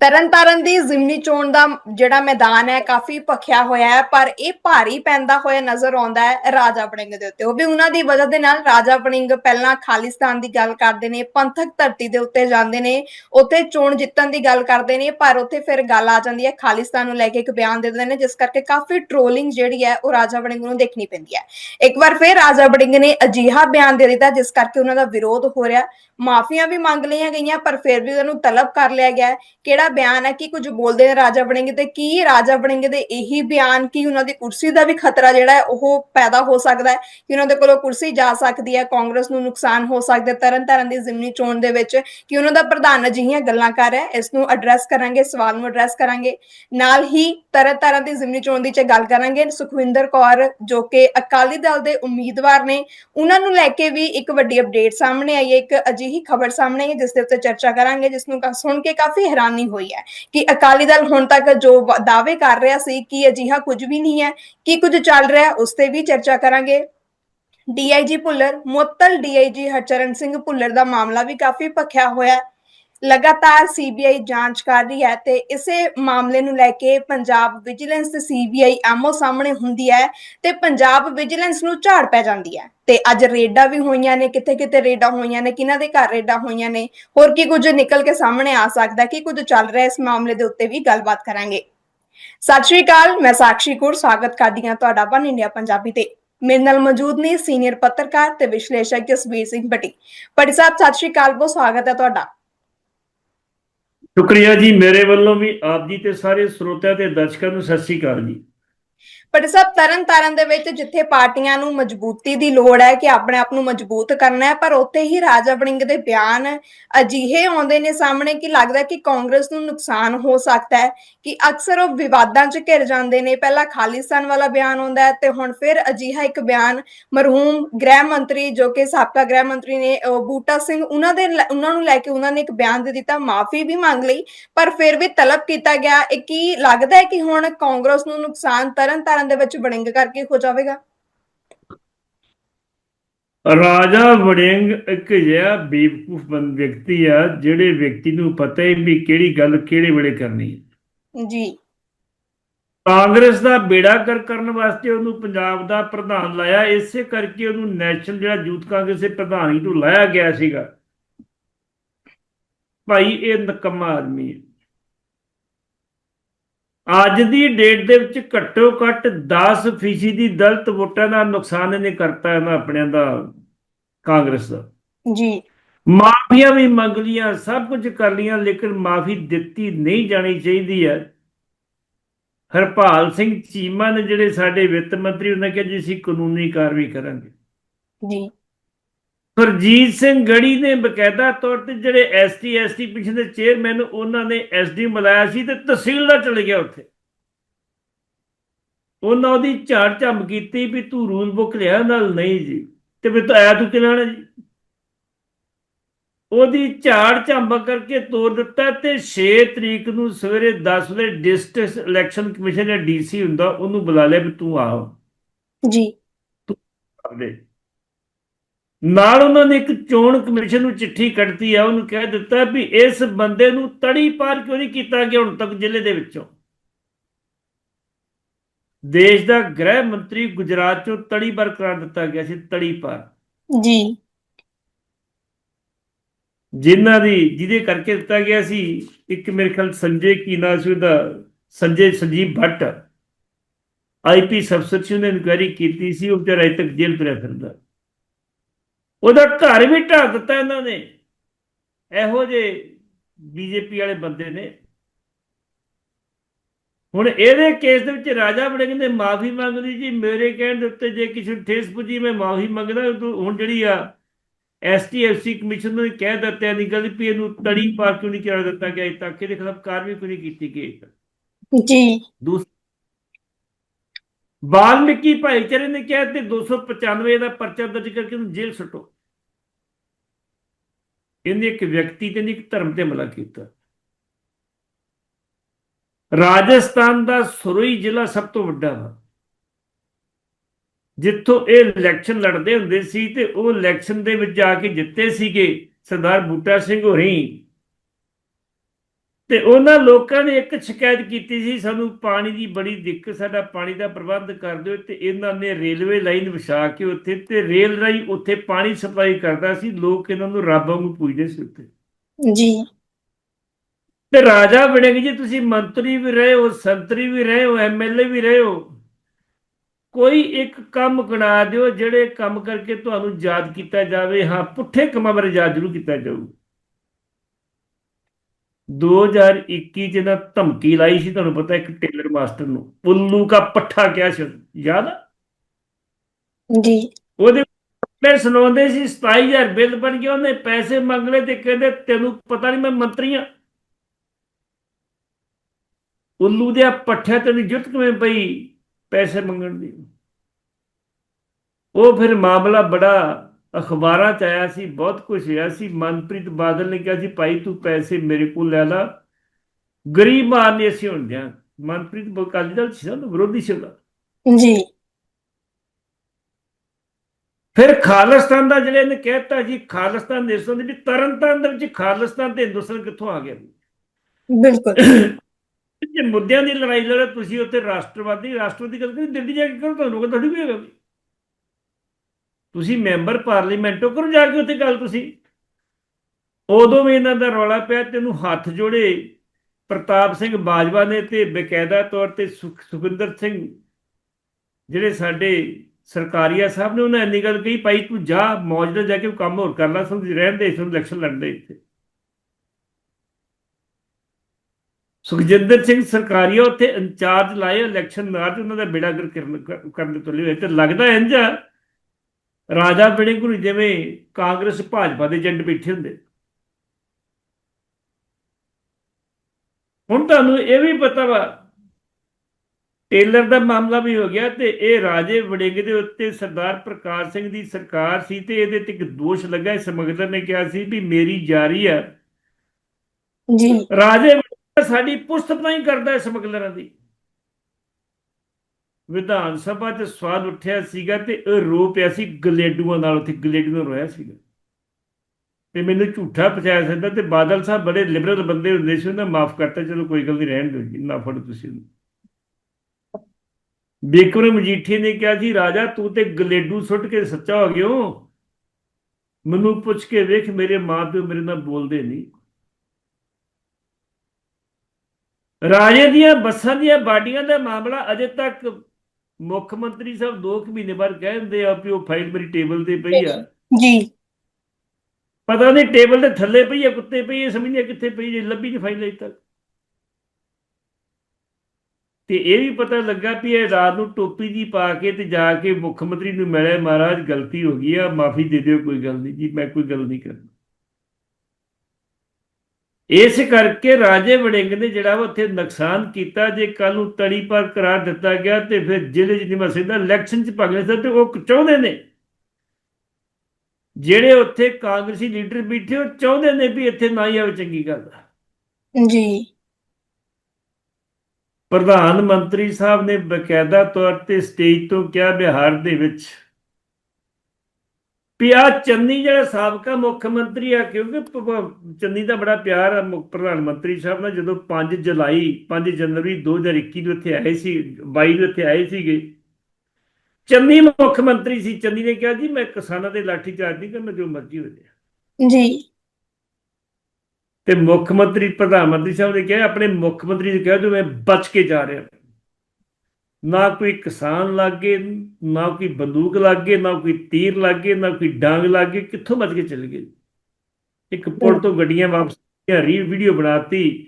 ਤਰਨਤਾਰਨ ਦੀ ਜ਼ਿਮਨੀ ਚੋਣ ਦਾ ਜਿਹੜਾ ਮੈਦਾਨ ਹੈ, ਕਾਫੀ ਭਖਿਆ ਹੋਇਆ ਹੈ, ਪਰ ਇਹ ਭਾਰੀ ਪੈਂਦਾ ਹੋਇਆ ਨਜ਼ਰ ਆਉਂਦਾ ਹੈ ਰਾਜਾ ਵੜਿੰਗ ਦੇ ਉੱਤੇ। ਉਹ ਵੀ ਉਹਨਾਂ ਦੀ ਵਜ੍ਹਾ ਦੇ ਨਾਲ ਰਾਜਾ ਵੜਿੰਗ ਪਹਿਲਾਂ ਖਾਲਿਸਤਾਨ ਦੀ ਗੱਲ ਕਰਦੇ ਨੇ, ਪੰਥਕ ਧਰਤੀ ਦੇ ਉੱਤੇ ਜਾਂਦੇ ਨੇ, ਉੱਥੇ ਚੋਣ ਜਿੱਤਣ ਦੀ ਗੱਲ ਕਰਦੇ ਨੇ, ਪਰ ਉੱਥੇ ਫਿਰ ਗੱਲ ਆ ਜਾਂਦੀ ਹੈ, ਖਾਲਿਸਤਾਨ ਨੂੰ ਲੈ ਕੇ ਇੱਕ ਬਿਆਨ ਦੇ ਦਿੰਦੇ ਨੇ, ਜਿਸ ਕਰਕੇ ਕਾਫੀ ਟ੍ਰੋਲਿੰਗ ਜਿਹੜੀ ਹੈ ਉਹ ਰਾਜਾ ਵੜਿੰਗ ਨੂੰ ਦੇਖਣੀ ਪੈਂਦੀ ਹੈ। ਇੱਕ ਵਾਰ ਫਿਰ ਰਾਜਾ ਵੜਿੰਗ ਨੇ ਅਜੀਹਾ ਬਿਆਨ ਦੇ ਦਿੱਤਾ, ਜਿਸ ਕਰਕੇ ਉਹਨਾਂ ਦਾ ਵਿਰੋਧ ਹੋ ਰਿਹਾ। ਮਾਫੀਆਂ ਵੀ ਮੰਗ ਲਈਆਂ ਗਈਆਂ, ਪਰ ਫਿਰ ਵੀ ਉਹਨਾਂ ਨੂੰ ਤਲਬ ਕਰ ਲਿਆ ਗਿਆ। ਕਿਹੜਾ ਬਿਆਨ ਹੈ ਕਿ ਕੁਝ ਬੋਲਦੇ ਨੇ ਰਾਜਾ ਵੜਿੰਗ ਤੇ ਕੀ ਰਾਜਾ ਵੜਿੰਗ ਦੇ ਇਹੀ ਬਿਆਨ ਕਿ ਉਹਨਾਂ ਦੀ ਕੁਰਸੀ ਦਾ ਵੀ ਖਤਰਾ ਜਿਹੜਾ ਹੈ, ਉਹ ਪੈਦਾ ਹੋ ਸਕਦਾ ਹੈ ਕਿ ਉਹਨਾਂ ਦੇ ਕੋਲੋਂ ਕੁਰਸੀ ਜਾ ਸਕਦੀ ਹੈ, ਕਾਂਗਰਸ ਨੂੰ ਨੁਕਸਾਨ ਹੋ ਸਕਦਾ ਹੈ ਤਰਨ ਤਾਰਨ ਦੀ ਜ਼ਿਮਨੀ ਚੋਣ ਦੇ ਵਿੱਚ ਕਿ ਉਹਨਾਂ ਦਾ ਪ੍ਰਧਾਨ ਅਜਿਹੀਆਂ ਗੱਲਾਂ ਕਰ ਰਿਹਾ ਇਸ ਨੂੰ ਐਡਰੈਸ ਕਰਾਂਗੇ, ਸਵਾਲ ਨੂੰ ਐਡਰੈਸ ਕਰਾਂਗੇ, ਨਾਲ ਹੀ ਤਰਨ ਤਾਰਨ ਦੀ ਜ਼ਿਮਨੀ ਚੋਣ ਦੀ ਚ ਗੱਲ ਕਰਾਂਗੇ, ਸੁਖਵਿੰਦਰ ਕੌਰ ਜੋ ਕਿ ਅਕਾਲੀ ਦਲ ਦੇ ਉਮੀਦਵਾਰ ਨੇ, ਉਹਨਾਂ ਨੂੰ ਲੈ ਕੇ ਵੀ ਇੱਕ ਵੱਡੀ ਅਪਡੇਟ ਸਾਹਮਣੇ ਆਈ ਹੈ, ਇੱਕ ਅਜਿਹੀ ਖਬਰ ਸਾਹਮਣੇ ਆਈ ਹੈ, ਜਿਸ ਦੇ ਉੱਤੇ ਚਰਚਾ ਕਰਾਂਗੇ, ਜਿਸ ਨੂੰ ਸੁਣ ਕੇ ਕਾਫੀ ਹੈਰਾਨੀ ਹੋਈ। ਹੈ। ਕਿ ਅਕਾਲੀ ਦਲ ਹੁਣ ਤੱਕ ਜੋ ਦਾਅਵੇ ਕਰ ਰਿਹਾ ਸੀ ਕਿ ਅਜਿਹਾ ਕੁਝ ਵੀ ਨਹੀਂ ਹੈ, ਕੀ ਕੁਝ ਚੱਲ ਰਿਹਾ ਹੈ ਉਸ ਤੇ ਵੀ ਚਰਚਾ ਕਰਾਂਗੇ। ਡੀਆਈਜੀ ਭੁੱਲਰ, ਮੁਅੱਤਲ ਡੀਆਈਜੀ ਹਰਚਰਨ ਸਿੰਘ ਭੁੱਲਰ ਦਾ ਮਾਮਲਾ ਵੀ ਕਾਫੀ ਭਖਿਆ ਹੋਇਆ ਹੈ। ਲਗਾਤਾਰ ਸੀਬੀਆਈ ਜਾਂਚ ਕਰ ਰਹੀ ਹੈ ਤੇ ਇਸੇ ਮਾਮਲੇ ਨੂੰ ਲੈ ਕੇ ਪੰਜਾਬ ਵਿਜੀਲੈਂਸ ਤੇ ਸੀਬੀਆਈ ਐਮਓ ਸਾਹਮਣੇ ਹੁੰਦੀ ਹੈ ਤੇ ਪੰਜਾਬ ਵਿਜੀਲੈਂਸ ਨੂੰ ਝਾੜ ਪੈ ਜਾਂਦੀ ਹੈ। ਤੇ ਅੱਜ ਰੇਡਾਂ ਵੀ ਹੋਈਆਂ ਨੇ ਕਿੱਥੇ ਕਿੱਥੇ ਰੇਡਾਂ ਹੋਈਆਂ ਨੇ, ਕਿਹਨਾਂ ਦੇ ਘਰ ਰੇਡਾਂ ਹੋਈਆਂ ਨੇ, ਹੋਰ ਕੀ ਕੁਝ ਨਿਕਲ ਕੇ ਸਾਹਮਣੇ ਆ ਸਕਦਾ, ਕੀ ਕੁਝ ਚੱਲ ਰਿਹਾ ਇਸ ਮਾਮਲੇ ਦੇ ਉੱਤੇ ਵੀ ਗੱਲਬਾਤ ਕਰਾਂਗੇ। ਸਤਿ ਸ਼੍ਰੀ ਅਕਾਲ, ਮੈਂ ਸਾਕਸ਼ੀ ਕੌਰ, ਸਵਾਗਤ ਕਰਦੀ ਹਾਂ ਤੁਹਾਡਾ ਵਨ ਇੰਡੀਆ ਪੰਜਾਬੀ ਤੇ। ਮੇਰੇ ਨਾਲ ਮੌਜੂਦ ਨੇ ਸੀਨੀਅਰ ਪੱਤਰਕਾਰ ਤੇ ਵਿਸ਼ਲੇਸ਼ਕ ਜਸਵੀਰ ਸਿੰਘ ਭੱਟੀ। ਭੱਟੀ ਸਾਹਿਬ, ਸਤਿ ਸ਼੍ਰੀ ਅਕਾਲ, ਬਹੁਤ ਸਵਾਗਤ ਹੈ ਤੁਹਾਡਾ। ਸ਼ੁਕਰੀਆ ਜੀ ਮੇਰੇ ਵੱਲੋਂ ਵੀ ਆਪ ਜੀ ਤੇ ਸਾਰੇ ਸਰੋਤਿਆਂ ਤੇ ਦਰਸ਼ਕਾਂ ਨੂੰ ਸਤਿ ਸ੍ਰੀ ਅਕਾਲ ਜੀ। ਪਰ ਸਭ ਤਰਨ ਤਾਰਨ ਦੇ ਵਿੱਚ ਜਿੱਥੇ ਪਾਰਟੀਆਂ ਨੂੰ ਮਜ਼ਬੂਤੀ ਦੀ ਲੋੜ ਹੈ ਕਿ ਆਪਣੇ ਆਪ ਨੂੰ ਮਜ਼ਬੂਤ ਕਰਨਾ ਹੈ, ਪਰ ਉੱਥੇ ਹੀ ਰਾਜਾ ਵੜਿੰਗ ਦੇ ਬਿਆਨ ਅਜਿਹੇ ਆਉਂਦੇ ਨੇ ਸਾਹਮਣੇ ਕਿ ਲੱਗਦਾ ਕਿ ਕਾਂਗਰਸ ਨੂੰ ਨੁਕਸਾਨ ਹੋ ਸਕਦਾ ਹੈ, ਕਿ ਅਕਸਰ ਉਹ ਵਿਵਾਦਾਂ 'ਚ ਘਿਰ ਜਾਂਦੇ ਨੇ। ਪਹਿਲਾਂ ਖਾਲਿਸਤਾਨ ਵਾਲਾ ਬਿਆਨ ਆਉਂਦਾ ਹੈ ਤੇ ਹੁਣ ਫਿਰ ਅਜਿਹਾ ਇੱਕ ਬਿਆਨ ਮਰਹੂਮ ਗ੍ਰਹਿ ਮੰਤਰੀ ਜੋ ਕਿ ਸਾਬਕਾ ਗ੍ਰਹਿ ਮੰਤਰੀ ਨੇ ਬੂਟਾ ਸਿੰਘ, ਉਹਨਾਂ ਦੇ ਉਹਨਾਂ ਨੂੰ ਲੈ ਕੇ ਉਹਨਾਂ ਨੇ ਇੱਕ ਬਿਆਨ ਦੇ ਦਿੱਤਾ, ਮਾਫੀ ਵੀ ਮੰਗ ਲਈ, ਪਰ ਫਿਰ ਵੀ ਤਲਬ ਕੀਤਾ ਗਿਆ। ਇਹ ਕੀ ਲੱਗਦਾ ਹੈ ਕਿ ਹੁਣ ਕਾਂਗਰਸ ਨੂੰ ਨੁਕਸਾਨ ਤਰਨ ਤਾਰਨ ਦੇ ਵਿੱਚ ਵੜਿੰਗ ਕਰਕੇ ਹੋ ਜਾਵੇਗਾ? ਰਾਜਾ ਵੜਿੰਗ ਇੱਕ ਜਿਹਾ ਬੇਵਕੂਫ ਬੰਦ ਵਿਅਕਤੀ ਆ ਜਿਹੜੇ ਵਿਅਕਤੀ ਨੂੰ ਪਤਾ ਹੀ ਵੀ ਕਿਹੜੀ ਗੱਲ ਕਿਹੜੇ ਵੇਲੇ ਕਰਨੀ ਹੈ। ਜੀ। ਕਾਂਗਰਸ ਦਾ ਬੇੜਾ ਕਰ ਕਰਨ ਵਾਸਤੇ ਉਹਨੂੰ ਪੰਜਾਬ ਦਾ ਪ੍ਰਧਾਨ ਲਾਇਆ ਇਸੇ ਕਰਕੇ ਉਹਨੂੰ ਨੈਸ਼ਨਲ ਜਿਹੜਾ ਯੂਥ ਕਾਂਗਰਸ ਦੇ ਪ੍ਰਧਾਨੀ ਤੋਂ ਲਾਇਆ ਗਿਆ ਸੀਗਾ। ਭਾਈ ਇਹ ਨਕਮਾ ਆਦਮੀ ਹੈ। ਅੱਜ ਦੀ ਡੇਟ ਦੇ ਵਿੱਚ ਘੱਟੋ ਘੱਟ 10 ਫੀਸਦੀ ਦੀ ਦਲਿਤ ਵੋਟਾਂ ਦਾ ਨੁਕਸਾਨ ਇਹਨੇ ਕਰਤਾ ਇਹਨਾਂ ਆਪਣਿਆਂ ਦਾ ਕਾਂਗਰਸ ਦਾ। ਜੀ। ਮਾਫੀਆਂ ਵੀ ਮੰਗ ਲੀਆਂ ਸਭ ਕੁਝ ਕਰ ਲੀਆਂ ਲੇਕਿਨ ਮਾਫੀ ਦਿੱਤੀ ਨਹੀਂ ਜਾਣੀ ਚਾਹੀਦੀ ਹੈ। ਹਰਪਾਲ ਸਿੰਘ ਚੀਮਾ ਨੇ ਜਿਹੜੇ ਸਾਡੇ ਵਿੱਤ ਮੰਤਰੀ ਉਹਨਾਂ ਕਿਹਾ ਜੀ ਅਸੀਂ ਕਾਨੂੰਨੀ ਕਾਰਵਾਈ ਕਰਾਂਗੇ। ਜੀ। ਫਰਜੀਤ ਸਿੰਘ ਗੜੀ ਨੇ ਬਕਾਇਦਾ ਤੌਰ ਤੇ ਜਿਹੜੇ ਐਸਟੀ ਐਸਟੀ ਪਿਛਲੇ ਦੇ ਚੇਅਰਮੈਨ ਉਹਨਾਂ ਨੇ ਐਸਡੀ ਮਿਲਾਇਆ ਸੀ ਤੇ ਤਹਿਸੀਲਦਾਰ ਚਲੇ ਗਿਆ ਉੱਥੇ। ਉਹਨਾਂ ਉਹਦੀ ਝਾੜ ਝੰਮ ਕੀਤੀ ਵੀ ਤੂੰ ਰੂਲ ਬੁੱਕ ਲਿਆ ਨਾਲ ਨਹੀਂ ਜੀ ਤੇ ਵੀ ਤੂੰ ਆਇਆ ਤੂੰ ਕਿਹਨਾਂ ਜੀ? ਉਹਦੀ ਝਾੜ ਝੰਬ ਕਰਕੇ ਤੋੜ ਦਿੱਤਾ ਤੇ 6 ਤਰੀਕ ਨੂੰ ਸਵੇਰੇ 10 ਵਜੇ ਡਿਸਟ੍ਰਿਕਟ ਇਲੈਕਸ਼ਨ ਕਮਿਸ਼ਨ ਦਾ ਡੀਸੀ ਹੁੰਦਾ ਉਹਨੂੰ ਬੁਲਾ ਲਿਆ ਵੀ ਤੂੰ ਆ ਜੀ। ਦੇ। ਨਾਲ ਉਹਨਾਂ ਨੇ ਇੱਕ ਚੋਣ ਕਮਿਸ਼ਨ ਨੂੰ ਚਿੱਠੀ ਕੱਢਤੀ ਆ ਉਹਨੂੰ ਕਹਿ ਦਿੱਤਾ ਵੀ ਇਸ ਬੰਦੇ ਨੂੰ ਤੜੀ ਪਾਰ ਕਿਉਂ ਨਹੀਂ ਕੀਤਾ ਗਿਆ ਹੁਣ ਤੱਕ ਜ਼ਿਲ੍ਹੇ ਦੇ ਵਿੱਚੋਂ? ਦੇਸ਼ ਦਾ ਗ੍ਰਹਿ ਮੰਤਰੀ ਗੁਜਰਾਤ ਚੋਂ ਤੜੀ ਪਾਰ ਕਰਾ ਦਿੱਤਾ ਗਿਆ ਸੀ ਤੜੀ ਪਾਰ। ਜੀ। ਜਿਨ੍ਹਾਂ ਦੀ ਜਿਹਦੇ ਕਰਕੇ ਦਿੱਤਾ ਗਿਆ ਸੀ ਇੱਕ ਮੇਰੇ ਖਿਆਲ ਸੰਜੇ ਕੀ ਨਾਂ ਸੀ ਉਹਦਾ? ਸੰਜੇ ਸੰਜੀਵ ਭੱਟ। ਆਈਪੀ ਅਫਸਰ ਸੀ ਉਹਨੇ ਇਨਕੁਆਇਰੀ ਕੀਤੀ ਸੀ ਉਹ ਵਿਚਾਰਾ ਅਜੇ ਤੱਕ ਜੇਲ੍ਹ ਤੁਰਿਆ ਫਿਰਦਾ। ਉਹਦਾ ਘਰ ਵੀ ਢਾਹ ਦਿੱਤਾ ਇਹਨਾਂ ਨੇ। ਇਹੋ ਜੇ ਬੀਜੇਪੀ ਵਾਲੇ ਬੰਦੇ ਨੇ। ਹੁਣ ਇਹਦੇ ਕੇਸ ਦੇ ਵਿੱਚ ਰਾਜਾ ਵੜਿੰਗ ਨੇ ਮਾਫੀ ਮੰਗਦੀ ਜੀ ਮੇਰੇ ਕਹਿਣ ਦੇ ਉੱਤੇ ਜੇ ਕਿਸੇ ਨੂੰ ਠੇਸ ਪੁੱਜੀ ਮੈਂ ਮਾਫੀ ਮੰਗਦਾ। ਹੁਣ ਜਿਹੜੀ ਆ ਐਸਟੀਐਫਸੀ ਕਮਿਸ਼ਨ ਨੇ ਕਹਿ ਦਿੱਤਾ ਨਹੀਂ ਗੱਲ ਵੀ ਇਹਨੂੰ ਤੜੀ ਪਾ ਕਿਉਂ ਨਹੀਂ ਕਰ ਦਿੱਤਾ ਗਿਆ ਅਜੇ ਤੱਕ ਇਹਦੇ ਖਿਲਾਫ ਕਾਰਵਾਈ ਕੋਈ ਨਹੀਂ ਕੀਤੀ ਗਈ। ਜੀ। ਦੂਸਰਾ ਵਾਲਮੀਕੀ ਭਾਈਚਾਰੇ ਨੇ ਕਿਹਾ ਤੇ 295 ਦਾ ਪਰਚਾ ਦਰਜ ਕਰਕੇ ਉਹਨੂੰ ਜੇਲ੍ਹ ਸੱਟੋ। ਇਹਨੇ ਇੱਕ ਵਿਅਕਤੀ ਤੇ ਨਹੀਂ, ਇੱਕ ਧਰਮ ਤੇ ਹਮਲਾ ਕੀਤਾ। ਰਾਜਸਥਾਨ ਦਾ ਸੁਰਈ ਜ਼ਿਲ੍ਹਾ ਸਭ ਤੋਂ ਵੱਡਾ ਵਾ। ਜਿੱਥੋਂ ਇਹ ਇਲੈਕਸ਼ਨ ਲੜਦੇ ਹੁੰਦੇ ਸੀ ਤੇ ਉਹ ਇਲੈਕਸ਼ਨ ਦੇ ਵਿੱਚ ਜਾ ਕੇ ਜਿੱਤੇ ਸੀਗੇ ਸਰਦਾਰ ਬੂਟਾ ਸਿੰਘ ਹੋਰੀ। ਤੇ ਉਹਨਾਂ ਲੋਕਾਂ ਨੇ ਇੱਕ ਸ਼ਿਕਾਇਤ ਕੀਤੀ ਸੀ ਸਾਨੂੰ ਪਾਣੀ ਦੀ ਬੜੀ ਦਿੱਕਤ ਸਾਡਾ ਪਾਣੀ ਦਾ ਪ੍ਰਬੰਧ ਕਰ ਦਿਓ ਤੇ ਇਹਨਾਂ ਨੇ ਰੇਲਵੇ ਲਾਈਨ ਵਿਛਾ ਕੇ ਉੱਥੇ ਤੇ ਰੇਲ ਰਾਹੀਂ ਉੱਥੇ ਪਾਣੀ ਸਪਲਾਈ ਕਰਦਾ ਸੀ ਲੋਕ ਇਹਨਾਂ ਨੂੰ ਰੱਬ ਵਾਂਗੂ ਪੂਜਦੇ ਸੀ ਉੱਥੇ। ਜੀ। ਤੇ ਰਾਜਾ ਬਣੇਗੀ ਜੀ ਤੁਸੀਂ ਮੰਤਰੀ ਵੀ ਰਹੇ ਹੋ ਸੰਤਰੀ ਵੀ ਰਹੇ ਹੋ ਐਮਐਲਏ ਵੀ ਰਹੇ ਹੋ ਕੋਈ ਇੱਕ ਕੰਮ ਗਣਾ ਦਿਓ ਜਿਹੜੇ ਕੰਮ ਕਰਕੇ ਤੁਹਾਨੂੰ ਯਾਦ ਕੀਤਾ ਜਾਵੇ ਹਾਂ ਪੁੱਠੇ ਕੰਮਾਂ ਬਾਰੇ ਯਾਦ ਜ਼ਰੂਰ ਕੀਤਾ ਜਾਊ। 2021 ਚ ਨਾ ਧਮਕੀ ਲਾਈ ਸੀ ਤੁਹਾਨੂੰ ਪਤਾ ਇੱਕ ਟੇਲਰ ਮਾਸਟਰ ਨੂੰ। ਉੱਲੂ ਕਾ ਪੱਠਾ ਕਿਹਾ ਸੀ ਯਾਦ? ਜੀ। ਉਹਦੇ ਮੈਂ ਸੁਣਾਉਂਦੇ ਸੀ 27000 ਬਿੱਲ ਬਣ ਗਿਆ ਉਹਨੇ ਪੈਸੇ ਮੰਗ ਲਏ ਤੇ ਕਹਿੰਦੇ ਤੈਨੂੰ ਪਤਾ ਨਹੀਂ ਮੈਂ ਮੰਤਰੀ ਆ। ਉੱਲੂ ਦੇ ਪੱਠਿਆ ਤੈਨੂੰ ਜੁੱਤ ਕਿਵੇਂ ਪਈ ਪੈਸੇ ਮੰਗਣ ਦੀ? ਉਹ ਫਿਰ ਮਾਮਲਾ ਬੜਾ ਅਖਬਾਰਾਂ ਚ ਆਇਆ ਸੀ ਬਹੁਤ ਕੁਝ ਹੋਇਆ ਸੀ। ਮਨਪ੍ਰੀਤ ਬਾਦਲ ਨੇ ਕਿਹਾ ਸੀ ਭਾਈ ਤੂੰ ਪੈਸੇ ਮੇਰੇ ਕੋਲ ਲੈ ਲਾ। ਗਰੀਬ ਆਦਮੀ ਅਸੀਂ ਹੁੰਦਿਆਂ ਮਨਪ੍ਰੀਤ ਬਕਾਲੀ ਦਲ ਸੀ ਨਾ ਵਿਰੋਧੀ ਸੀ ਉਹਦਾ। ਜੀ। ਫਿਰ ਖਾਲਿਸਤਾਨ ਦਾ ਜਿਹੜੇ ਨੇ ਕਹਿਤਾ ਜੀ ਖਾਲਿਸਤਾਨ ਦੇ ਵੀ ਤਰਨਤਾਰਨ ਦੇ ਵਿੱਚ ਖਾਲਿਸਤਾਨ ਤੇ ਹਿੰਦੁਸਤਾਨ ਕਿੱਥੋਂ ਆ ਗਿਆ ਬਿਲਕੁਲ। ਜੇ ਮੁੱਦਿਆਂ ਦੀ ਲੜਾਈ ਲੜੋ ਤੁਸੀਂ ਉੱਥੇ ਰਾਸ਼ਟਰਵਾਦੀ ਰਾਸ਼ਟਰਵਾਦੀ ਗੱਲ ਕਰੀ ਦਿੱਲੀ ਜਾ ਕੇ ਕਰੋ ਤੁਹਾਨੂੰ ਕੋਈ ਤੁਹਾਡੀ ਵੀ ਹੈਗਾ ਵੀ। ਤੁਸੀਂ ਮੈਂਬਰ ਪਾਰਲੀਮੈਂਟੋ ਕਰੋ ਜਾ ਕੇ ਉੱਥੇ ਗੱਲ ਤੁਸੀਂ। ਉਦੋਂ ਵੀ ਇਹਨਾਂ ਦਾ ਰੌਲਾ ਪਿਆ ਤੈਨੂੰ ਹੱਥ ਜੋੜੇ ਪ੍ਰਤਾਪ ਸਿੰਘ ਬਾਜਵਾ ਨੇ ਤੇ ਬਕਾਇਦਾ ਤੌਰ ਤੇ ਸੁਖਿੰਦਰ ਸਿੰਘ ਜਿਹੜੇ ਸਾਡੇ ਸਰਕਾਰੀਆ ਸਾਹਿਬ ਨੇ ਉਹਨਾਂ ਇੰਨੀ ਗੱਲ ਕਹੀ ਭਾਈ ਤੂੰ ਜਾ ਮੌਜ ਨਾਲ ਜਾ ਕੇ ਕੰਮ ਹੋਰ ਕਰ ਲੈ ਸਮਝ ਰਹਿਣ ਦੇ ਇਸ ਨੂੰ ਇਲੈਕਸ਼ਨ ਲੜਦੇ ਇੱਥੇ। ਸੁਖਜਿੰਦਰ ਸਿੰਘ ਸਰਕਾਰੀਆ ਉੱਥੇ ਇੰਚਾਰਜ ਲਾਏ ਇਲੈਕਸ਼ਨ ਨਾਲ ਤੇ ਉਹਨਾਂ ਦਾ ਬੇੜਾ ਗਰ ਕਰਨ ਕਰਨ ਦੇ ਤੁਲੇ ਹੋਏ। ਤੇ ਲੱਗਦਾ ਇੰਜ ਆ, ਰਾਜਾ ਬਣੇ ਗੁਰੂ ਜਿਵੇਂ ਕਾਂਗਰਸ ਭਾਜਪਾ ਦੇ ਏਜੰਟ ਬੈਠੇ ਹੁੰਦੇ। ਹੁਣ ਤੁਹਾਨੂੰ ਇਹ ਵੀ ਪਤਾ ਵਾ ਟੇਲਰ ਦਾ ਮਾਮਲਾ ਵੀ ਹੋ ਗਿਆ ਤੇ ਇਹ ਰਾਜੇ ਵੜਿੰਗ ਦੇ ਉੱਤੇ ਸਰਦਾਰ ਪ੍ਰਕਾਸ਼ ਸਿੰਘ ਦੀ ਸਰਕਾਰ ਸੀ ਤੇ ਇਹਦੇ ਤੇ ਇੱਕ ਦੋਸ਼ ਲੱਗਾ। ਸਮਗਲਰ ਨੇ ਕਿਹਾ ਸੀ ਵੀ ਮੇਰੀ ਜਾਰੀ ਆ। ਜੀ। ਰਾਜੇ ਵੜਿੰਗ ਸਾਡੀ ਪੁਸਤ ਨਹੀਂ ਕਰਦਾ ਸਮਗਲਰਾਂ ਦੀ। ਵਿਧਾਨ ਸਭਾ 'ਚ ਸਵਾਲ ਉੱਠਿਆ ਸੀਗਾ ਤੇ ਇਹ ਰੋ ਪਿਆ ਸੀ ਗਲੇਡੂਆਂ ਨਾਲ, ਉੱਥੇ ਗਲੇਡੂ ਨਾਲ ਰੋਇਆ ਸੀਗਾ। ਤੇ ਮੈਨੂੰ ਝੂਠਾ ਪਛਾਇਆ ਸਕਦਾ ਤੇ ਬਾਦਲ ਸਾਹਿਬ ਬੜੇ ਲਿਬਰਲ ਬੰਦੇ ਹੁੰਦੇ ਸੀ, ਉਹਨਾਂ ਮਾਫ ਕਰਤਾ, ਚਲੋ ਕੋਈ ਗੱਲ ਨਹੀਂ, ਰਹਿਣ ਦਿਓ ਜੀ ਨਾ ਫੜੋ ਤੁਸੀਂ ਇਹਨੂੰ। ਮਜੀਠੀ ਨੇ ਕਿਹਾ ਜੀ, ਰਾਜਾ, ਤੂੰ ਤੇ ਗਲੇਡੂ ਸੁੱਟ ਕੇ ਸੱਚਾ ਹੋ ਗਿਓ ਮੈਨੂੰ ਪੁੱਛ ਕੇ ਵੇਖ, ਮੇਰੇ ਮਾਂ ਪਿਓ ਮੇਰੇ ਨਾਲ ਬੋਲਦੇ ਨਹੀਂ। ਰਾਜੇ ਦੀਆਂ ਬੱਸਾਂ ਦੀਆਂ ਬਾਡੀਆਂ ਦਾ ਮਾਮਲਾ ਅਜੇ ਤੱਕ ਮੁੱਖ ਮੰਤਰੀ ਸਾਹਿਬ 2 ਮਹੀਨੇ ਬਾਅਦ ਕਹਿੰਦੇ ਆ ਉਹ ਫਾਈਲ ਮੇਰੀ ਟੇਬਲ ਤੇ ਪਈ ਆ। ਜੀ। ਪਤਾ ਨਹੀਂ ਟੇਬਲ ਦੇ ਥੱਲੇ ਪਈ ਆ ਕੁੱਤੇ ਪਈ ਆ ਸਮਝ ਨਹੀਂ ਕਿੱਥੇ ਪਈ ਜੇ ਲੱਭੀ ਨਹੀਂ ਫਾਈਲ ਅਜੇ ਤੱਕ। ਤੇ ਇਹ ਵੀ ਪਤਾ ਲੱਗਾ ਵੀ ਇਹ ਰਾਤ ਨੂੰ ਟੋਪੀ ਜੀ ਪਾ ਕੇ ਤੇ ਜਾ ਕੇ ਮੁੱਖ ਮੰਤਰੀ ਨੂੰ ਮਿਲੇ ਮਹਾਰਾਜ ਗਲਤੀ ਹੋ ਗਈ ਆ ਮਾਫੀ ਦੇ ਦਿਓ ਕੋਈ ਗੱਲ ਨਹੀਂ ਜੀ ਮੈਂ ਕੋਈ ਗੱਲ ਨਹੀਂ ਕਰਨੀ। ਇਸ ਕਰਕੇ ਰਾਜੇ ਵੜਿੰਗ ਨੇ ਜਿਹੜਾ ਵਾ ਉੱਥੇ ਨੁਕਸਾਨ ਕੀਤਾ ਜੇ ਕੱਲ ਨੂੰ ਤੜੀ ਪਰ ਕਰਾਰ ਦਿੱਤਾ ਗਿਆ ਤੇ ਫਿਰ ਜ਼ਿਲ੍ਹੇ ਚ ਨਿਵਾਸੀ ਦਾ ਇਲੈਕਸ਼ਨ ਚ ਭਗਲੇ ਸਨ ਤੇ ਉਹ ਚਾਹੁੰਦੇ ਨੇ। ਜਿਹੜੇ ਉੱਥੇ ਕਾਂਗਰਸੀ ਲੀਡਰ ਬੈਠੇ ਉਹ ਚਾਹੁੰਦੇ ਨੇ ਵੀ ਇੱਥੇ ਨਾ ਹੀ ਆਵੇ ਚੰਗੀ ਗੱਲ ਜੀ। ਪ੍ਰਧਾਨ ਮੰਤਰੀ ਸਾਹਿਬ ਨੇ ਬਕਾਇਦਾ ਤੌਰ ਤੇ ਸਟੇਜ ਤੋਂ ਕਿਹਾ ਬਿਹਾਰ ਦੇ ਵਿੱਚ ਵੀ ਆਹ ਚੰਨੀ ਜਿਹੜਾ ਸਾਬਕਾ ਮੁੱਖ ਮੰਤਰੀ ਆ ਕਿਉਂਕਿ ਚੰਨੀ ਦਾ ਬੜਾ ਪਿਆਰ ਆ ਮੁੱਖ ਪ੍ਰਧਾਨ ਮੰਤਰੀ ਸਾਹਿਬ ਨਾਲ ਜਦੋਂ 5 ਜੁਲਾਈ 5 ਜਨਵਰੀ 2021 ਨੂੰ ਇੱਥੇ ਆਏ ਸੀ 22 ਨੂੰ ਇੱਥੇ ਆਏ ਸੀਗੇ। ਚੰਨੀ ਮੁੱਖ ਮੰਤਰੀ ਸੀ ਚੰਨੀ ਨੇ ਕਿਹਾ ਜੀ ਮੈਂ ਕਿਸਾਨਾਂ ਦੇ ਲਾਠੀ ਚਾਰਜ ਨਹੀਂ ਕਰਨਾ ਜੋ ਮਰਜ਼ੀ ਹੋ ਜਾਏ। ਜੀ। ਤੇ ਮੁੱਖ ਮੰਤਰੀ ਪ੍ਰਧਾਨ ਮੰਤਰੀ ਸਾਹਿਬ ਨੇ ਕਿਹਾ ਆਪਣੇ ਮੁੱਖ ਮੰਤਰੀ ਨੇ ਕਿਹਾ ਜੋ ਮੈਂ ਬਚ ਕੇ ਜਾ ਰਿਹਾ। ਨਾ ਕੋਈ ਕਿਸਾਨ ਲੱਗੇ ਨਾ ਕੋਈ ਬੰਦੂਕ ਲੱਗੇ ਨਾ ਕੋਈ ਤੀਰ ਲੱਗੇ ਨਾ ਕੋਈ ਡਾਂਗ ਲੱਗੇ ਕਿੱਥੋਂ ਬਚ ਕੇ ਚਲੇ ਗਏ? ਇੱਕ ਪੁਲ ਤੋਂ ਗੱਡੀਆਂ ਵਾਪਸ ਰੀ ਵੀਡੀਓ ਬਣਾਤੀ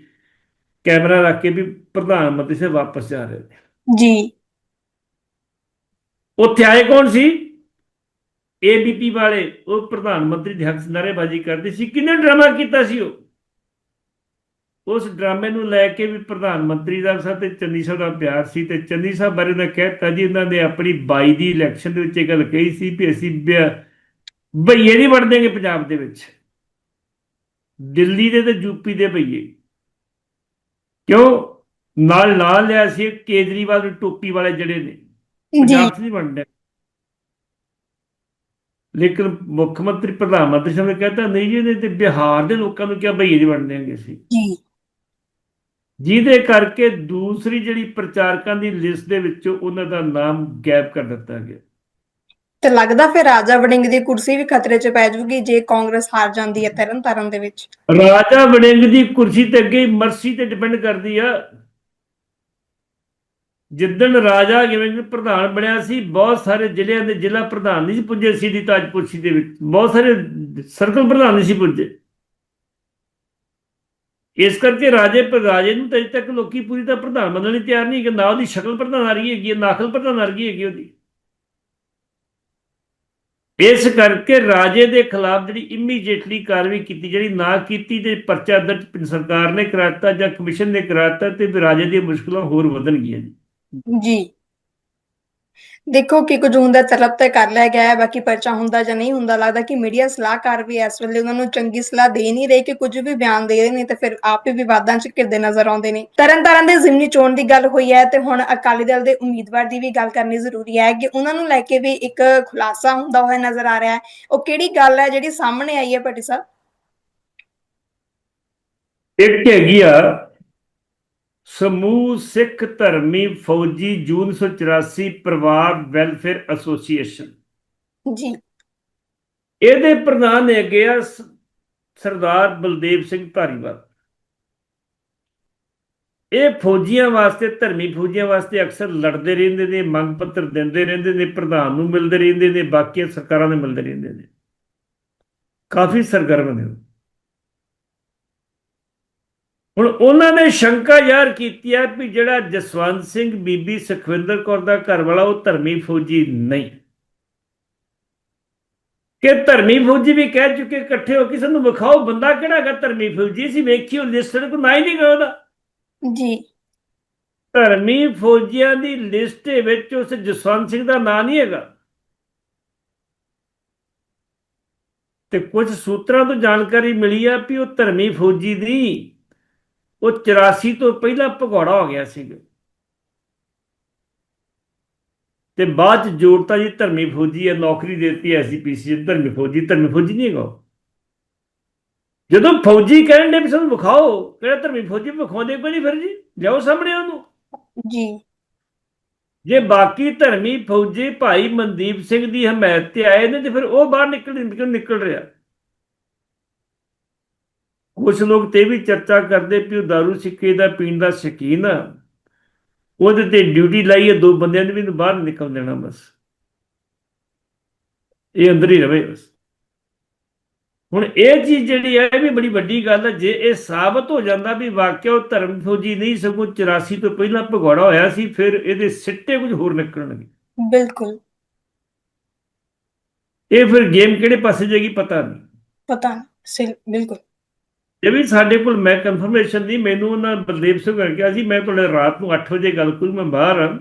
ਕੈਮਰਾ ਰੱਖ ਕੇ ਵੀ ਪ੍ਰਧਾਨ ਮੰਤਰੀ ਸਾਹਿਬ ਵਾਪਸ ਜਾ ਰਹੇ ਨੇ। ਜੀ। ਉੱਥੇ ਆਏ ਕੌਣ ਸੀ? ਏਬੀਪੀ ਵਾਲੇ ਉਹ ਪ੍ਰਧਾਨ ਮੰਤਰੀ ਦੇ ਹੱਕ 'ਚ ਨਾਅਰੇਬਾਜ਼ੀ ਕਰਦੇ ਸੀ। ਕਿੰਨੇ ਡਰਾਮਾ ਕੀਤਾ ਸੀ ਉਹ? ਉਸ ਡਰਾਮੇ ਨੂੰ ਲੈ ਕੇ ਵੀ ਪ੍ਰਧਾਨ ਮੰਤਰੀ ਦਾ ਸਾਹਿਬ ਤੇ ਚੰਨੀ ਸਾਹਿਬ ਦਾ ਪਿਆਰ ਸੀ ਤੇ ਚੰਨੀ ਸਾਹਿਬ ਬਾਰੇ ਨੇ ਕਹਿਤਾ ਜੀ ਇਹਨਾਂ ਨੇ ਆਪਣੀ 22 ਦੀ ਇਲੈਕਸ਼ਨ ਦੇ ਵਿੱਚ ਇਹ ਗੱਲ ਕਹੀ ਸੀ ਵੀ ਅਸੀਂ ਭਈਏ ਨਹੀਂ ਵੜ ਦੇਂਗੇ ਪੰਜਾਬ ਦੇ ਵਿੱਚ। ਦਿੱਲੀ ਦੇ ਤੇ ਯੂਪੀ ਦੇ ਭਈਏ ਕਿਉਂ? ਨਾਲ ਲਾ ਲਿਆ ਸੀ ਕੇਜਰੀਵਾਲ ਦੀ ਟੋਪੀ ਵਾਲੇ ਜਿਹੜੇ ਨੇ ਪੰਜਾਬ 'ਚ ਨਹੀਂ ਬਣਦਾ ਲੇਕਿਨ ਮੁੱਖ ਮੰਤਰੀ ਪ੍ਰਧਾਨ ਮੰਤਰੀ ਸਾਹਿਬ ਨੇ ਕਹਿੰਦਾ ਨਹੀਂ ਜੀ ਇਹਨੇ ਤੇ ਬਿਹਾਰ ਦੇ ਲੋਕਾਂ ਨੂੰ ਕਿਹਾ ਭਈਏ ਨਹੀਂ ਦੇਣਗੇ ਅਸੀਂ। ਜੀ। ਜਿਹਦੇ ਕਰਕੇ ਦੂਸਰੀ ਜਿਹੜੀ ਪ੍ਰਚਾਰਕਾਂ ਦੀ ਲਿਸਟ ਦੇ ਵਿੱਚੋਂ ਉਹਨਾਂ ਦਾ ਨਾਮ ਗਾਇਬ ਕਰ ਦਿੱਤਾ ਗਿਆ। ਤੇ ਲੱਗਦਾ ਫਿਰ ਰਾਜਾ ਵੜਿੰਗ ਦੀ ਕੁਰਸੀ ਵੀ ਖਤਰੇ 'ਚ ਪੈ ਜਾਊਗੀ ਜੇ ਕਾਂਗਰਸ ਹਾਰ ਜਾਂਦੀ ਹੈ ਤਰਨਤਾਰਨ ਦੇ ਵਿੱਚ। ਰਾਜਾ ਵੜਿੰਗ ਦੀ ਕੁਰਸੀ ਤੇ ਅੱਗੇ ਮਰਸੀ ਤੇ ਡਿਪੈਂਡ ਕਰਦੀ ਆ। ਜਿੱਦਣ ਰਾਜਾ ਵੜਿੰਗ ਪ੍ਰਧਾਨ ਬਣਿਆ ਸੀ ਬਹੁਤ ਸਾਰੇ ਜ਼ਿਲ੍ਹਿਆਂ ਦੇ ਜ਼ਿਲ੍ਹਾ ਪ੍ਰਧਾਨ ਨਹੀਂ ਸੀ ਪੁੱਜੇ ਸੀ ਦੀ ਤਾਜਪੁਰਸੀ ਦੇ ਵਿੱਚ ਬਹੁਤ ਸਾਰੇ ਸਰਕਲ ਪ੍ਰਧਾਨ ਨਹੀਂ ਸੀ ਪੁੱਜੇ। ਇਸ ਕਰਕੇ ਰਾਜੇ ਪਰ ਰਾਜੇ ਨੂੰ ਤਾਂ ਤੱਕ ਲੋਕੀ ਪੂਰੀ ਤਰ੍ਹਾਂ ਪ੍ਰਧਾਨ ਮੰਨਣ ਲਈ ਤਿਆਰ ਨਹੀਂ ਕਿ ਨਾ ਉਹਦੀ ਸ਼ਕਲ ਪ੍ਰਧਾਨ ਆ ਰਹੀ ਹੈਗੀ ਹੈ, ਨਾਖਲ ਪ੍ਰਧਾਨ ਆ ਰਹੀ ਹੈਗੀ ਉਹਦੀ। ਇਸ ਕਰਕੇ ਰਾਜੇ ਦੇ ਖਿਲਾਫ ਜਿਹੜੀ ਇਮੀਡੀਏਟਲੀ ਕਾਰਵਾਈ ਕੀਤੀ ਜਿਹੜੀ ਨਾ ਕੀਤੀ ਤੇ ਪਰਚਾ ਦਰਜ ਸਰਕਾਰ ਨੇ ਕਰਾਤਾ ਜਾਂ ਕਮਿਸ਼ਨ ਨੇ ਕਰਾਤਾ ਤੇ ਰਾਜੇ ਦੀਆਂ ਮੁਸ਼ਕਲਾਂ ਹੋਰ ਵਧਣਗੀਆਂ ਜੀ। ਜੀ। ਦੇਖੋ ਕਿ ਕੁਝ ਹੁੰਦਾ ਤਰਫ ਤੇ ਕਰ ਲਿਆ ਗਿਆ ਹੈ, ਬਾਕੀ ਪਰਚਾ ਹੁੰਦਾ ਜਾਂ ਨਹੀਂ ਹੁੰਦਾ, ਲੱਗਦਾ ਕਿ ਮੀਡੀਆ ਸਲਾਹਕਾਰ ਵੀ ਇਸ ਵੇਲੇ ਉਹਨਾਂ ਨੂੰ ਚੰਗੀ ਸਲਾਹ ਦੇ ਨਹੀਂ ਰਹੇ ਕਿ ਕੁਝ ਵੀ ਬਿਆਨ ਦੇ ਰਹੇ ਨੇ ਤੇ ਫਿਰ ਆਪ ਹੀ ਵਿਵਾਦਾਂ 'ਚ ਘਿਰਦੇ ਨਜ਼ਰ ਆਉਂਦੇ ਨੇ। ਤਰਨਤਾਰਨ ਦੇ ਜ਼ਿਮਨੀ ਚੋਣ ਦੀ ਗੱਲ ਹੋਈ ਹੈ ਤੇ ਹੁਣ ਅਕਾਲੀ ਦਲ ਦੇ ਉਮੀਦਵਾਰ ਦੀ ਵੀ ਗੱਲ ਕਰਨੀ ਜ਼ਰੂਰੀ ਹੈ ਕਿ ਉਹਨਾਂ ਨੂੰ ਲੈ ਕੇ ਵੀ ਇੱਕ ਖੁਲਾਸਾ ਹੁੰਦਾ ਹੋਇਆ ਨਜ਼ਰ ਆ ਰਿਹਾ ਹੈ। ਉਹ ਕਿਹੜੀ ਗੱਲ ਹੈ ਜਿਹੜੀ ਸਾਹਮਣੇ ਆਈ ਹੈ ਭੱਟੀ ਸਾਹਿਬ? ਇੱਕ ਹੈਗੀ ਆ ਸਮੂਹ ਸਿੱਖ ਧਰਮੀ ਫੌਜੀ ਜੂਨ 1984 ਪਰਿਵਾਰ ਵੈਲਫੇਅਰ ਐਸੋਸੀਏਸ਼ਨ। ਜੀ। ਇਹਦੇ ਪ੍ਰਧਾਨ ਹੈਗੇ ਆ ਸਰਦਾਰ ਬਲਦੇਵ ਸਿੰਘ ਧਾਰੀਵਾਲ। ਇਹ ਫੌਜੀਆਂ ਵਾਸਤੇ ਧਰਮੀ ਫੌਜੀਆਂ ਵਾਸਤੇ ਅਕਸਰ ਲੜਦੇ ਰਹਿੰਦੇ ਨੇ ਮੰਗ ਪੱਤਰ ਦਿੰਦੇ ਰਹਿੰਦੇ ਨੇ ਪ੍ਰਧਾਨ ਨੂੰ ਮਿਲਦੇ ਰਹਿੰਦੇ ਨੇ ਬਾਕੀ ਸਰਕਾਰਾਂ ਨੂੰ ਮਿਲਦੇ ਰਹਿੰਦੇ ਨੇ। ਕਾਫੀ ਸਰਗਰਮ ਨੇ। ਹੁਣ ਉਹਨਾਂ ਨੇ ਸ਼ੰਕਾ ਜ਼ਾਹਰ ਕੀਤੀ ਹੈ ਵੀ ਜਿਹੜਾ ਜਸਵੰਤ ਸਿੰਘ ਬੀਬੀ ਸੁਖਵਿੰਦਰ ਕੌਰ ਦਾ ਘਰ ਵਾਲਾ ਉਹ ਧਰਮੀ ਫੌਜੀ ਨਹੀਂ। ਕਿ ਧਰਮੀ ਫੌਜੀ ਵੀ ਕਹਿ ਚੁੱਕੇ ਇਕੱਠੇ ਹੋ ਕੇ ਸਾਨੂੰ ਵਿਖਾਓ ਬੰਦਾ ਕਿਹੜਾ ਹੈਗਾ ਧਰਮੀ ਫੌਜੀ? ਸੀ ਵੇਖੀ ਉਹ ਲਿਸਟ ਕੋ ਨਾ ਹੀ ਨਹੀਂ ਗਾ ਉਹਦਾ। ਜੀ। ਧਰਮੀ ਫੌਜੀਆਂ ਦੀ ਲਿਸਟ ਵਿੱਚ ਉਸ ਜਸਵੰਤ ਸਿੰਘ ਦਾ ਨਾਂ ਨਹੀਂ ਹੈਗਾ। ਤੇ ਕੁਝ ਸੂਤਰਾਂ ਤੋਂ ਜਾਣਕਾਰੀ ਮਿਲੀ ਆ ਵੀ ਉਹ ਧਰਮੀ ਫੌਜੀ ਦੀ ਉਹ 84 ਤੋਂ ਪਹਿਲਾਂ ਭਗੌੜਾ ਹੋ ਗਿਆ ਸੀਗਾ। ਤੇ ਬਾਅਦ ਚ ਜੋੜਤਾ ਜੀ ਧਰਮੀ ਫੌਜੀ ਹੈ ਨੌਕਰੀ ਦਿੱਤੀ ਐਸਜੀਪੀਸੀ ਧਰਮੀ ਫੌਜੀ ਧਰਮੀ ਫੌਜੀ ਨਹੀਂ ਹੈਗਾ। ਜਦੋਂ ਫੌਜੀ ਕਹਿਣ ਦੇ ਵੀ ਸਾਨੂੰ ਵਿਖਾਓ ਕਿਹੜਾ ਧਰਮੀ ਫੌਜੀ ਵਿਖਾਉਂਦੇ ਕੋਈ ਨਹੀਂ ਫਿਰ ਜੀ ਲਿਆਓ ਸਾਹਮਣੇ ਉਹਨੂੰ। ਜੀ। ਜੇ ਬਾਕੀ ਧਰਮੀ ਫੌਜੀ ਭਾਈ ਮਨਦੀਪ ਸਿੰਘ ਦੀ ਹਮਾਇਤ ਤੇ ਆਏ ਨੇ ਤੇ ਫਿਰ ਉਹ ਬਾਹਰ ਨਿਕਲ ਨਿਕਲ ਰਿਹਾ। ਕੁਝ ਲੋਕ ਤੇ ਵੀ ਚਰਚਾ ਕਰਦੇ ਉਹ ਦਾਰੂ ਸਿੱਕੇ ਦਾ ਪੀਣ ਦਾ ਸ਼ਕੀਨ ਆ। ਉਹਦੇ ਤੇ ਡਿਊਟੀ ਲਾਈ ਹੈ ਦੋ ਬੰਦਿਆਂ ਨੇ ਵੀ ਬਾਹਰ ਨਿਕਲ ਦੇਣਾ ਬਸ। ਇਹ ਅੰਦਰ ਹੀ ਰਵੇ ਬਸ। ਹੁਣ ਇਹ ਚੀਜ਼ ਜਿਹੜੀ ਹੈ ਇਹ ਵੀ ਬੜੀ ਵੱਡੀ ਗੱਲ ਹੈ ਜੇ ਇਹ ਸਾਬਤ ਹੋ ਜਾਂਦਾ ਵੀ ਵਾਕਿਆ ਉਹ ਧਰਮ ਫੌਜੀ ਨਹੀਂ ਸਗੋਂ 84 ਤੋਂ ਪਹਿਲਾਂ ਭਗੌੜਾ ਹੋਇਆ ਸੀ ਫਿਰ ਇਹਦੇ ਸਿੱਟੇ ਕੁਝ ਹੋਰ ਨਿਕਲਣਗੇ। ਬਿਲਕੁਲ। ਇਹ ਫਿਰ ਗੇਮ ਕਿਹੜੇ ਪਾਸੇ ਜਾਏਗੀ? ਪਤਾ ਨਹੀਂ। ਪਤਾ ਨਹੀਂ। ਬਿਲਕੁਲ। ਜੇ ਵੀ ਸਾਡੇ ਕੋਲ ਮੈਂ ਕਨਫਰਮੇਸ਼ਨ ਨਹੀਂ ਮੈਨੂੰ ਉਹਨਾਂ ਬਲਦੇਵ ਸਿੰਘ ਨੇ ਕਿਹਾ ਸੀ, ਮੈਂ ਤੁਹਾਡੇ ਰਾਤ ਨੂੰ 8 ਵਜੇ ਗੱਲ ਕਰੂ, ਮੈਂ ਬਾਹਰ ਹਾਂ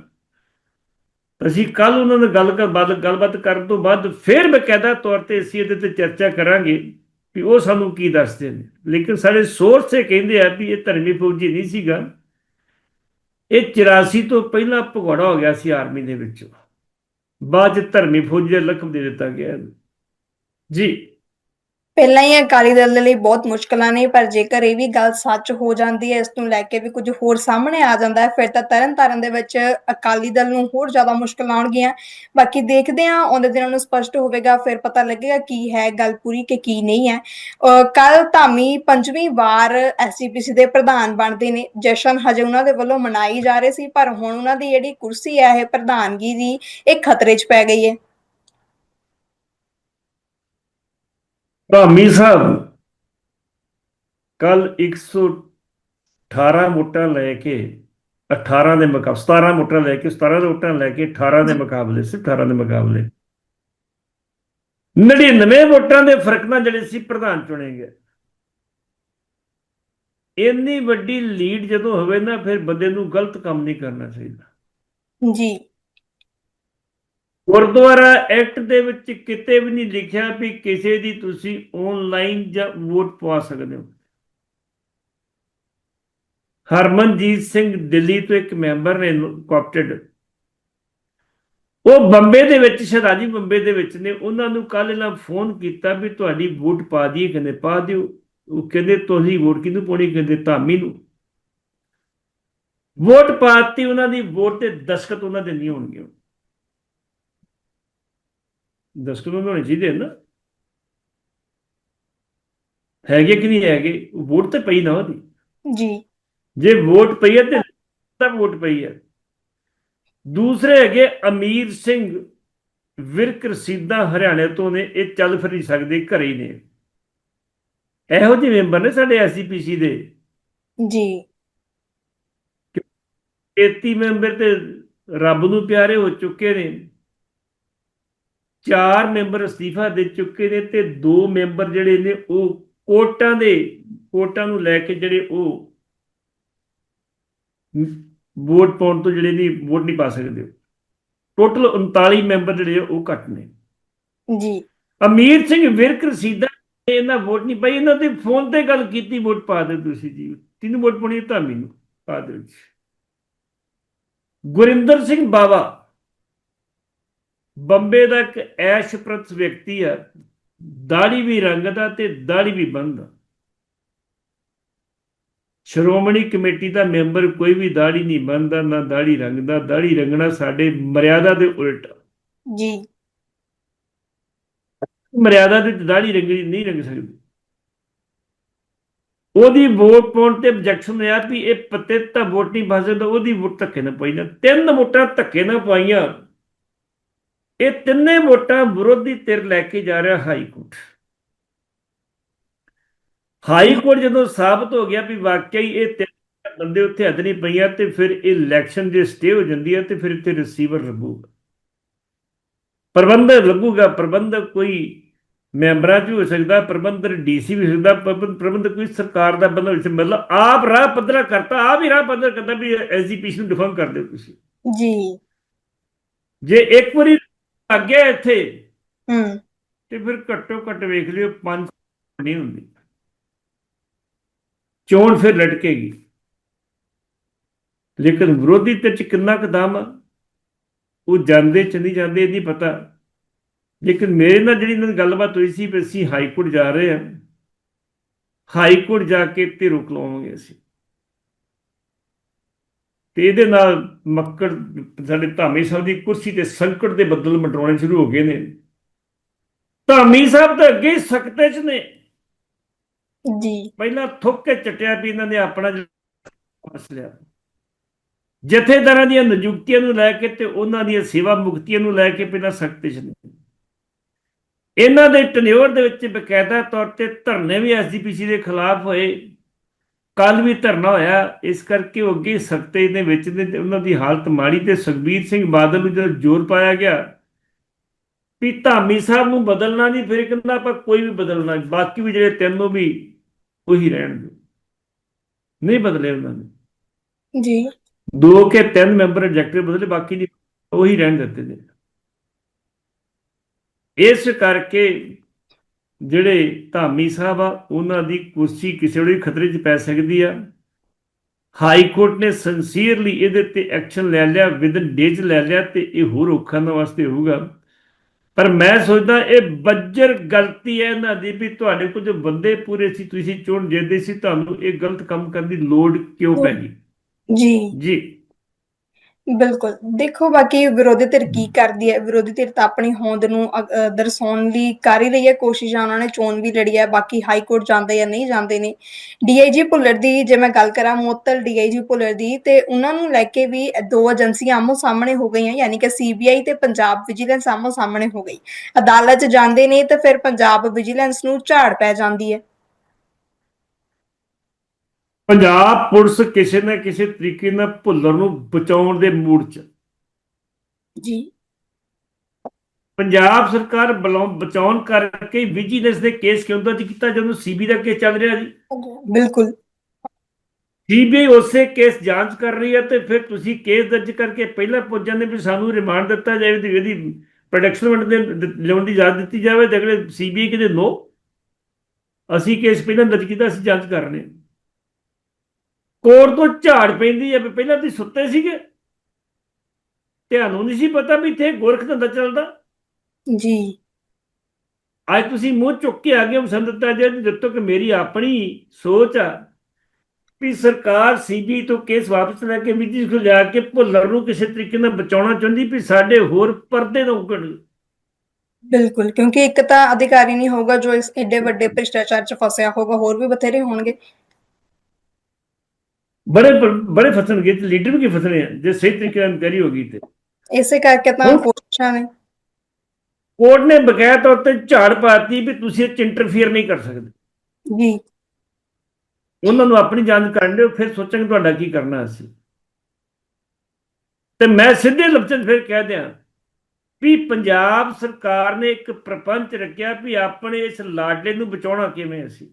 ਅਸੀਂ ਕੱਲ ਉਹਨਾਂ ਨਾਲ ਗੱਲ ਕਰ ਬਾਅਦ ਗੱਲਬਾਤ ਕਰਨ ਤੋਂ ਬਾਅਦ ਫਿਰ ਬਕਾਇਦਾ ਤੌਰ ਤੇ ਅਸੀਂ ਇਹਦੇ ਤੇ ਚਰਚਾ ਕਰਾਂਗੇ ਵੀ ਉਹ ਸਾਨੂੰ ਕੀ ਦੱਸਦੇ ਨੇ। ਲੇਕਿਨ ਸਾਡੇ ਸੋਰਸ ਇਹ ਕਹਿੰਦੇ ਆ ਵੀ ਇਹ ਧਰਮੀ ਫੌਜੀ ਨਹੀਂ ਸੀਗਾ। ਇਹ 84 ਤੋਂ ਪਹਿਲਾਂ ਭਗੌੜਾ ਹੋ ਗਿਆ ਸੀ ਆਰਮੀ ਦੇ ਵਿੱਚ। ਬਾਅਦ ਚ ਧਰਮੀ ਫੌਜੀ ਦਾ ਲਕਬ ਦੇ ਦਿੱਤਾ ਗਿਆ। ਜੀ। ਪਹਿਲਾਂ ਹੀ ਅਕਾਲੀ ਦਲ ਦੇ ਲਈ ਬਹੁਤ ਮੁਸ਼ਕਲਾਂ ਨੇ, ਪਰ ਜੇਕਰ ਇਹ ਵੀ ਗੱਲ ਸੱਚ ਹੋ ਜਾਂਦੀ ਹੈ, ਇਸ ਨੂੰ ਲੈ ਕੇ ਵੀ ਕੁਝ ਹੋਰ ਸਾਹਮਣੇ ਆ ਜਾਂਦਾ ਹੈ, ਫਿਰ ਤਾਂ ਤਰਨ ਤਾਰਨ ਦੇ ਵਿੱਚ ਅਕਾਲੀ ਦਲ ਨੂੰ ਹੋਰ ਜ਼ਿਆਦਾ ਮੁਸ਼ਕਲਾਂ ਆਉਣਗੀਆਂ। ਬਾਕੀ ਦੇਖਦੇ ਹਾਂ, ਆਉਂਦੇ ਦਿਨਾਂ ਨੂੰ ਸਪਸ਼ਟ ਹੋਵੇਗਾ, ਫਿਰ ਪਤਾ ਲੱਗੇਗਾ ਕੀ ਹੈ ਗੱਲ ਪੂਰੀ ਕਿ ਕੀ ਨਹੀਂ ਹੈ। ਕੱਲ ਧਾਮੀ ਪੰਜਵੀਂ ਵਾਰ ਐਸਜੀਪੀਸੀ ਦੇ ਪ੍ਰਧਾਨ ਬਣਦੇ ਨੇ। ਜਸ਼ਨ ਹਜੇ ਉਹਨਾਂ ਦੇ ਵੱਲੋਂ ਮਨਾਈ ਜਾ ਰਹੀ ਸੀ, ਪਰ ਹੁਣ ਉਹਨਾਂ ਦੀ ਜਿਹੜੀ ਕੁਰਸੀ ਹੈ, ਇਹ ਪ੍ਰਧਾਨਗੀ ਦੀ, ਇਹ ਖਤਰੇ 'ਚ ਪੈ ਗਈ ਹੈ। ਧਾਮੀ ਸਾਹਿਬ ਕੱਲ 118 ਵੋਟਾਂ ਲੈ ਕੇ 18 ਦੇ ਮੁਕਾਬਲੇ 17 ਵੋਟਾਂ ਲੈ ਕੇ 17 ਦੇ ਵੋਟਾਂ ਲੈ ਕੇ 18 ਦੇ ਮੁਕਾਬਲੇ ਸੀ 18 ਦੇ ਮੁਕਾਬਲੇ। 99 ਵੋਟਾਂ ਦੇ ਫ਼ਰਕ ਨਾਲ ਜਿਹੜੇ ਸੀ ਪ੍ਰਧਾਨ ਚੁਣੇ ਗਏ। ਇੰਨੀ ਵੱਡੀ ਲੀਡ ਜਦੋਂ ਹੋਵੇ ਨਾ, ਫਿਰ ਬੰਦੇ ਨੂੰ ਗਲਤ ਕੰਮ ਨਹੀਂ ਕਰਨਾ ਚਾਹੀਦਾ। ਜੀ। ਗੁਰਦੁਆਰਾ ਐਕਟ ਦੇ ਵਿੱਚ ਕਿਤੇ ਵੀ ਨਹੀਂ ਲਿਖਿਆ ਵੀ ਕਿਸੇ ਦੀ ਤੁਸੀਂ ਆਨਲਾਈਨ ਜਾਂ ਵੋਟ ਪਵਾ ਸਕਦੇ ਹੋ। ਹਰਮਨਜੀਤ ਸਿੰਘ ਦਿੱਲੀ ਤੋਂ ਇੱਕ ਮੈਂਬਰ ਨੇ ਕੋਪਟਡ ਉਹ ਬੰਬੇ ਦੇ ਵਿੱਚ ਸ਼ਰਾਜੀ ਬੰਬੇ ਦੇ ਵਿੱਚ ਨੇ। ਉਹਨਾਂ ਨੂੰ ਕੱਲ ਇਹਨਾਂ ਫੋਨ ਕੀਤਾ ਵੀ ਤੁਹਾਡੀ ਵੋਟ ਪਾ ਦਈਏ, ਕਹਿੰਦੇ ਪਾ ਦਿਓ। ਉਹ ਕਹਿੰਦੇ ਤੁਸੀਂ ਵੋਟ ਕਿਹਨੂੰ ਪਾਉਣੀ? ਕਹਿੰਦੇ ਧਾਮੀ ਨੂੰ। ਵੋਟ ਪਾਤੀ ਉਹਨਾਂ ਦੀ ਵੋਟ ਤੇ ਦਸਖਤ ਉਹਨਾਂ ਦੇ ਨਹੀਂ ਹੋਣਗੇ। ਦਸਖਤ ਉਹਨਾਂ ਦੇ ਹੋਣੇ ਚਾਹੀਦੇ ਨਾ ਹੈਗੇ ਕਿ ਨਹੀਂ ਹੈਗੇ? ਵੋਟ ਤੇ ਪਈ ਨਾ ਉਹਦੀ। ਜੀ। ਜੇ ਵੋਟ ਪਈ ਹੈ ਤੇ ਤਾਂ ਵੋਟ ਪਈ ਹੈ। ਦੂਸਰੇ ਹੈਗੇ ਅਮੀਰ ਸਿੰਘ ਵਿਰਕ ਰਸੀਦਾਂ ਹਰਿਆਣੇ ਤੋਂ ਨੇ ਇਹ ਚੱਲ ਫਿਰ ਨਹੀਂ ਸਕਦੇ ਘਰੇ ਹੀ ਨੇ। ਇਹੋ ਜਿਹੇ ਮੈਂਬਰ ਨੇ ਸਾਡੇ ਐਸਜੀਪੀਸੀ ਦੇ। ਜੀ। 33 ਮੈਂਬਰ ਤੇ ਰੱਬ ਨੂੰ ਪਿਆਰੇ ਹੋ ਚੁੱਕੇ ਨੇ। ਚਾਰ ਮੈਂਬਰ ਅਸਤੀਫਾ ਦੇ ਚੁੱਕੇ ਨੇ ਤੇ ਦੋ ਮੈਂਬਰ ਜਿਹੜੇ ਨੇ ਉਹ ਕੋਟਾਂ ਦੇ ਕੋਟਾਂ ਨੂੰ ਲੈ ਕੇ ਜਿਹੜੇ ਉਹ ਵੋਟ ਪਾਉਣ ਤੋਂ ਜਿਹੜੇ ਨਹੀਂ ਵੋਟ ਨਹੀਂ ਪਾ ਸਕਦੇ। ਟੋਟਲ 39 ਮੈਂਬਰ ਜਿਹੜੇ ਉਹ ਘੱਟ ਨੇ। ਜੀ। ਅਮੀਰ ਸਿੰਘ ਵਿਰਕ ਰਸੀਦਾ ਇਹਨਾਂ ਵੋਟ ਨਹੀਂ ਪਾਈ ਇਹਨਾਂ ਤੇ ਫੋਨ ਤੇ ਗੱਲ ਕੀਤੀ ਵੋਟ ਪਾ ਦੇ ਤੁਸੀਂ ਜੀ। ਤਿੰਨ ਵੋਟ ਪਾਉਣੀ ਤਾਂ ਮੈਨੂੰ ਪਾ ਦਿਓ ਜੀ। ਗੁਰਿੰਦਰ ਸਿੰਘ ਬਾਵਾ। ਬੰਬੇ ਦਾ ਇੱਕ ਐਸ਼ਪ੍ਰਤ ਵਿਅਕਤੀ ਹੈ ਦਾੜੀ ਵੀ ਰੰਗਦਾ ਤੇ ਦਾੜੀ ਵੀ ਬੰਨਦਾ। ਸ਼੍ਰੋਮਣੀ ਕਮੇਟੀ ਦਾ ਮੈਂਬਰ ਕੋਈ ਵੀ ਦਾੜੀ ਨਹੀਂ ਬੰਨਦਾ ਨਾ ਦਾੜੀ ਰੰਗਦਾ ਦਾੜੀ ਰੰਗਣਾ ਸਾਡੇ ਮਰਿਆਦਾ ਦੇ ਉਲਟ। ਆ। ਜੀ। ਮਰਿਆਦਾ ਦੇ ਵਿੱਚ ਦਾੜੀ ਰੰਗਣੀ ਨਹੀਂ ਰੰਗ ਸਕਦੀ। ਉਹਦੀ ਵੋਟ ਪਾਉਣ ਤੇ ਆਬਜੈਕਸ਼ਨ ਆਇਆ ਵੀ ਇਹ ਪੱਤੇ ਤਾਂ ਵੋਟ ਨਹੀਂ ਪਾ ਸਕਦਾ ਉਹਦੀ ਵੋਟ ਧੱਕੇ ਨਾਲ ਪਾਈ ਨਾ। ਤਿੰਨ ਵੋਟਾਂ ਧੱਕੇ ਨਾਲ ਪਾਈਆਂ। ਇਹ ਤਿੰਨੇ ਵੋਟਾਂ ਵਿਰੋਧੀ ਧਿਰ ਲੈ ਕੇ ਜਾ ਰਿਹਾ ਹਾਈ ਕੋਰਟ। ਹਾਈ ਕੋਰਟ ਜਦੋਂ ਸਾਬਤ ਹੋ ਗਿਆ ਵੀ ਵਾਕਈ ਇਹ ਤਿੰਨ ਬੰਦੇ ਉੱਥੇ ਹੱਦ ਨਹੀਂ ਪਈਆਂ ਤੇ ਫਿਰ ਇਹ ਇਲੈਕਸ਼ਨ ਜੇ ਸਟੇ ਹੋ ਜਾਂਦੀ ਹੈ ਤੇ ਫਿਰ ਇੱਥੇ ਰਿਸੀਵਰ ਲੱਗੂਗਾ। ਪ੍ਰਬੰਧਕ ਲੱਗੂਗਾ ਪ੍ਰਬੰਧਕ ਕੋਈ ਮੈਂਬਰਾਂ ਚ ਹੋ ਸਕਦਾ ਪ੍ਰਬੰਧਕ ਡੀਸੀ ਵੀ ਹੋ ਸਕਦਾ ਪ੍ਰਬੰਧ- ਪ੍ਰਬੰਧਕ ਕੋਈ ਸਰਕਾਰ ਦਾ ਬੰਦਾ ਵਿੱਚ ਮਤਲਬ ਆਪ ਰਾਹ ਪੱਧਰਾ ਕਰਤਾ ਆਪ ਹੀ ਰਾਹ ਪੱਧਰਾ ਕਰਦਾ ਵੀ ਐਸਜੀਪੀਸੀ ਨੂੰ ਡਿਫਾਰਮ ਕਰ ਦਿਓ ਤੁਸੀਂ। ਜੀ। ਜੇ ਇੱਕ ਵਾਰੀ ਅੱਗੇ ਇੱਥੇ ਹੂੰ। ਤੇ ਫਿਰ ਘੱਟੋ ਘੱਟ ਵੇਖ ਲਿਓ ਪੰਜ ਨਹੀਂ ਹੁੰਦੀ। ਚੋਣ ਫਿਰ ਲਟਕੇਗੀ। ਲੇਕਿਨ ਵਿਰੋਧੀ ਤੇ ਚ ਕਿੰਨਾ ਕੁ ਦਮ ਉਹ ਜਾਂਦੇ ਚ ਨਹੀਂ ਜਾਂਦੇ ਇਹ ਨਹੀਂ ਪਤਾ। ਲੇਕਿਨ ਮੇਰੇ ਨਾਲ ਜਿਹੜੀ ਇਹਨਾਂ ਦੀ ਗੱਲਬਾਤ ਹੋਈ ਸੀ ਵੀ ਅਸੀਂ ਹਾਈ ਕੋਰਟ ਜਾ ਰਹੇ ਹਾਂ ਹਾਈ ਕੋਰਟ ਜਾ ਕੇ ਤੇ ਰੁਕ ਲਵਾਂਗੇ ਅਸੀਂ। ਤੇ ਇਹਦੇ ਨਾਲ ਮੱਕੜ ਸਾਡੇ ਧਾਮੀ ਸਾਹਿਬ ਦੀ ਕੁਰਸੀ ਤੇ ਸੰਕਟ ਦੇ ਬੱਦਲ ਮੰਡਰਾਉਣੇ ਸ਼ੁਰੂ ਹੋ ਗਏ ਨੇ। ਧਾਮੀ ਸਾਹਿਬ ਤਾਂ ਅੱਗੇ ਸਕਤੇ ਚ ਨੇ। ਜੀ। ਪਹਿਲਾਂ ਥੁੱਕ ਕੇ ਚਟਿਆ ਵੀ ਇਹਨਾਂ ਨੇ ਆਪਣਾ ਫਸ ਲਿਆ। ਜਥੇਦਾਰਾਂ ਦੀਆਂ ਨਿਯੁਕਤੀਆਂ ਨੂੰ ਲੈ ਕੇ ਤੇ ਉਹਨਾਂ ਦੀਆਂ ਸੇਵਾ ਮੁਕਤੀਆਂ ਨੂੰ ਲੈ ਕੇ ਪਹਿਲਾਂ ਸਖਤ ਚ ਨੇ। ਇਹਨਾਂ ਦੇ ਟਨਿਓਰ ਦੇ ਵਿੱਚ ਬਕਾਇਦਾ ਤੌਰ ਤੇ ਧਰਨੇ ਵੀ ਐਸਜੀਪੀਸੀ ਦੇ ਖਿਲਾਫ ਹੋਏ। ਕੱਲ ਵੀ ਧਰਨਾ ਹੋਇਆ ਇਸ ਕਰਕੇ ਉਹ ਅੱਗੇ ਸਖਤੇ ਦੇ ਵਿੱਚ ਤੇ ਉਹਨਾਂ ਦੀ ਹਾਲਤ ਮਾੜੀ ਤੇ ਸੁਖਬੀਰ ਸਿੰਘ ਬਾਦਲ ਨੂੰ ਜਦੋਂ ਜ਼ੋਰ ਪਾਇਆ ਗਿਆ ਵੀ ਧਾਮੀ ਸਾਹਿਬ ਨੂੰ ਬਦਲਣਾ ਨਹੀਂ ਫਿਰ ਕਹਿੰਦਾ ਆਪਾਂ ਕੋਈ ਵੀ ਬਦਲਣਾ। ਬਾਕੀ ਵੀ ਜਿਹੜੇ ਤਿੰਨੋਂ ਵੀ ਉਹੀ ਰਹਿਣਗੇ। ਨਹੀਂ ਬਦਲੇ ਉਹਨਾਂ ਨੇ। ਜੀ। ਦੋ ਕੇ ਤਿੰਨ ਮੈਂਬਰ ਐਗਜ਼ੈਕਟਿਵ ਬਦਲੇ ਬਾਕੀ ਨਹੀਂ ਉਹੀ ਰਹਿਣ ਦਿੱਤੇ ਨੇ। ਇਸ ਕਰਕੇ ਜਿਹੜੇ ਧਾਮੀ ਸਾਹਿਬ ਆ ਉਹਨਾਂ ਦੀ ਕੁਰਸੀ ਕਿਸੇ ਵੇਲੇ ਵੀ ਖਤਰੇ 'ਚ ਪੈ ਸਕਦੀ ਆ। ਹਾਈ ਕੋਰਟ ਨੇ ਸਿੰਸੀਅਰਲੀ ਇਹਦੇ ਤੇ ਐਕਸ਼ਨ ਲੈ ਲਿਆ ਵਿਦਨ ਡੇਜ਼ ਲੈ ਲਿਆ ਤੇ ਇਹ ਹੋਰ ਔਖਾ ਨਾ ਵਾਸਤੇ ਹੋਊਗਾ। ਪਰ ਮੈਂ ਸੋਚਦਾ ਇਹ ਬੱਜਰ ਗਲਤੀ ਹੈ ਇਹਨਾਂ ਦੀ ਵੀ ਤੁਹਾਡੇ ਜੋ ਬੰਦੇ ਪੂਰੇ ਸੀ ਤੁਸੀਂ ਚੋਣ ਜਿੱਦੇ ਸੀ ਤੁਹਾਨੂੰ ਇਹ ਗਲਤ ਕੰਮ ਕਰਨ ਦੀ ਲੋੜ ਕਿਉਂ ਪੈ ਗਈ ਜੀ। ਜੀ। ਬਿਲਕੁਲ। ਦੇਖੋ ਬਾਕੀ ਵਿਰੋਧੀ ਧਿਰ ਕੀ ਕਰਦੀ ਹੈ? ਵਿਰੋਧੀ ਧਿਰ ਤਾਂ ਆਪਣੀ ਹੋਂਦ ਨੂੰ ਅ, ਦਰਸਾਉਣ ਲਈ ਕਰ ਹੀ ਰਹੀ ਹੈ। ਕੋਸ਼ਿਸ਼ਾਂ ਉਹਨਾਂ ਨੇ ਚੋਣ ਵੀ ਲੜੀ ਹੈ। ਬਾਕੀ ਹਾਈ ਕੋਰਟ ਜਾਂਦੇ ਜਾਂ ਨਹੀਂ ਜਾਂਦੇ ਨੇ। ਡੀਆਈਜੀ ਭੁੱਲਰ ਦੀ ਜੇ ਮੈਂ ਗੱਲ ਕਰਾਂ ਮੁਅੱਤਲ ਡੀਆਈਜੀ ਭੁੱਲਰ ਦੀ ਤੇ ਉਹਨਾਂ ਨੂੰ ਲੈ ਕੇ ਵੀ ਦੋ ਏਜੰਸੀਆਂ ਆਮੋ ਸਾਹਮਣੇ ਹੋ ਗਈਆਂ। ਯਾਨੀ ਕਿ ਸੀਬੀਆਈ ਤੇ ਪੰਜਾਬ ਵਿਜੀਲੈਂਸ ਆਮੋ ਸਾਹਮਣੇ ਹੋ ਗਈ। ਅਦਾਲਤ 'ਚ ਜਾਂਦੇ ਨੇ ਤੇ ਫਿਰ ਪੰਜਾਬ ਵਿਜੀਲੈਂਸ ਨੂੰ ਝਾੜ ਪੈ ਜਾਂਦੀ ਹੈ। ਪੰਜਾਬ ਪੁਲਿਸ ਕਿਸੇ ਨਾ ਕਿਸੇ ਤਰੀਕੇ ਨਾਲ ਭੁੱਲਰ ਨੂੰ ਬਚਾਉਣ ਦੇ ਮੂਡ 'ਚ। ਜੀ। ਪੰਜਾਬ ਸਰਕਾਰ ਬਚਾਉਣ ਕਰਕੇ ਵਿਜੀਲੈਂਸ ਦੇ ਕੇਸ ਕਿਉਂ ਦਰਜ ਕੀਤਾ? ਜਦੋਂ ਸੀਬੀ ਦਾ ਕੇਸ ਚੱਲ ਰਿਹਾ ਜੀ। ਬਿਲਕੁਲ। ਸੀਬੀਆਈ ਉਸੇ ਕੇਸ ਜਾਂਚ ਕਰ ਰਹੀ ਹੈ ਤੇ ਫਿਰ ਤੁਸੀਂ ਕੇਸ ਦਰਜ ਕਰਕੇ ਪਹਿਲਾਂ ਪੁੱਛ ਜਾਂਦੇ ਵੀ ਸਾਨੂੰ ਰਿਮਾਂਡ ਦਿੱਤਾ ਜਾਵੇ ਤੇ ਇਹਦੀ ਪ੍ਰੋਡਕਸ਼ਨ ਵੰਡ ਦੇ ਲਿਆਉਣ ਦੀ ਇਜਾਜ਼ਤ ਦਿੱਤੀ ਜਾਵੇ ਤੇ ਅਗਲੇ ਸੀਬੀਆਈ ਕਹਿੰਦੇ ਨੋ। ਅਸੀਂ ਕੇਸ ਪਹਿਲਾਂ ਦਰਜ ਕੀਤਾ ਅਸੀਂ ਜਾਂਚ ਕਰ ਰਹੇ ਹਾਂ। ਕੋਰਟ ਤੋਂ ਝਾੜ ਪੈਂਦੀ ਹੈ ਵੀ ਪਹਿਲਾਂ ਤੁਸੀਂ ਸੁੱਤੇ ਸੀਗੇ। ਤੁਹਾਨੂੰ ਨਹੀਂ ਸੀ ਪਤਾ ਵੀ ਇੱਥੇ ਗੋਰਖ ਧੰਦਾ ਚੱਲਦਾ। ਜੀ। ਅੱਜ ਤੁਸੀਂ ਮੂੰਹ ਚੁੱਕ ਕੇ ਆ ਗਏ ਸੰਦਤਾ ਜੀ ਜਦੋਂ ਤੱਕ ਮੇਰੀ ਆਪਣੀ ਸੋਚ ਆ ਵੀ ਸਰਕਾਰ ਸੀਬੀ ਤੋਂ ਕੇਸ ਵਾਪਸ ਲੈ ਕੇ ਵਿਜੀ ਕੋਲ ਜਾ ਕੇ ਭੁੱਲਰ ਨੂੰ ਕਿਸੇ ਤਰੀਕੇ ਨਾਲ ਬਚਾਉਣਾ ਚਾਹੁੰਦੀ ਵੀ ਸਾਡੇ ਹੋਰ ਪਰਦੇ ਨਾ ਉੱਗਣ। ਬਿਲਕੁਲ ਕਿਉਂਕਿ ਇੱਕ ਤਾਂ ਅਧਿਕਾਰੀ ਨਹੀਂ ਹੋਊਗਾ ਜੋ ਇਸ ਐਡੇ ਵੱਡੇ ਭ੍ਰਿਸ਼ਟਾਚਾਰ 'ਚ ਫਸਿਆ ਹੋਗਾ ਹੋਰ ਵੀ ਬਥੇਰੇ ਹੋਣਗੇ। ਬੜੇ ਬੜੇ ਫਸਣਗੇ ਤੇ ਲੀਡਰ ਵੀ ਕੀ ਫਸਣੇ ਆ? ਜੇ ਸਹੀ ਤਰੀਕੇ ਨਾਲ ਇਨਕੁਆਇਰੀ ਹੋ ਗਈ ਤੇ। ਇਸੇ ਕਰਕੇ ਤਾਂ ਕੋਸ਼ਿਸ਼ਾਂ ਨੇ ਕੋਰਟ ਨੇ ਬਕਾਇਆ ਤੌਰ ਤੇ ਝਾੜ ਪਾਤੀ ਵੀ ਤੁਸੀਂ ਇਹ ਚ ਇੰਟਰਫੀਅਰ ਨਹੀਂ ਕਰ ਸਕਦੇ। ਜੀ। ਉਹਨਾਂ ਨੂੰ ਆਪਣੀ ਜਾਂਚ ਕਰਨ ਦਿਓ ਫਿਰ ਸੋਚਾਂਗੇ ਤੁਹਾਡਾ ਕੀ ਕਰਨਾ ਅਸੀਂ। ਤੇ ਮੈਂ ਸਿੱਧੇ ਲਫ਼ਜ਼ਾਂ 'ਚ ਫਿਰ ਕਹਿ ਦਿਆਂ ਵੀ ਪੰਜਾਬ ਸਰਕਾਰ ਨੇ ਇੱਕ ਪ੍ਰਪੰਚ ਰੱਖਿਆ ਵੀ ਆਪਣੇ ਇਸ ਲਾਡਲੇ ਨੂੰ ਬਚਾਉਣਾ ਕਿਵੇਂ ਅਸੀਂ।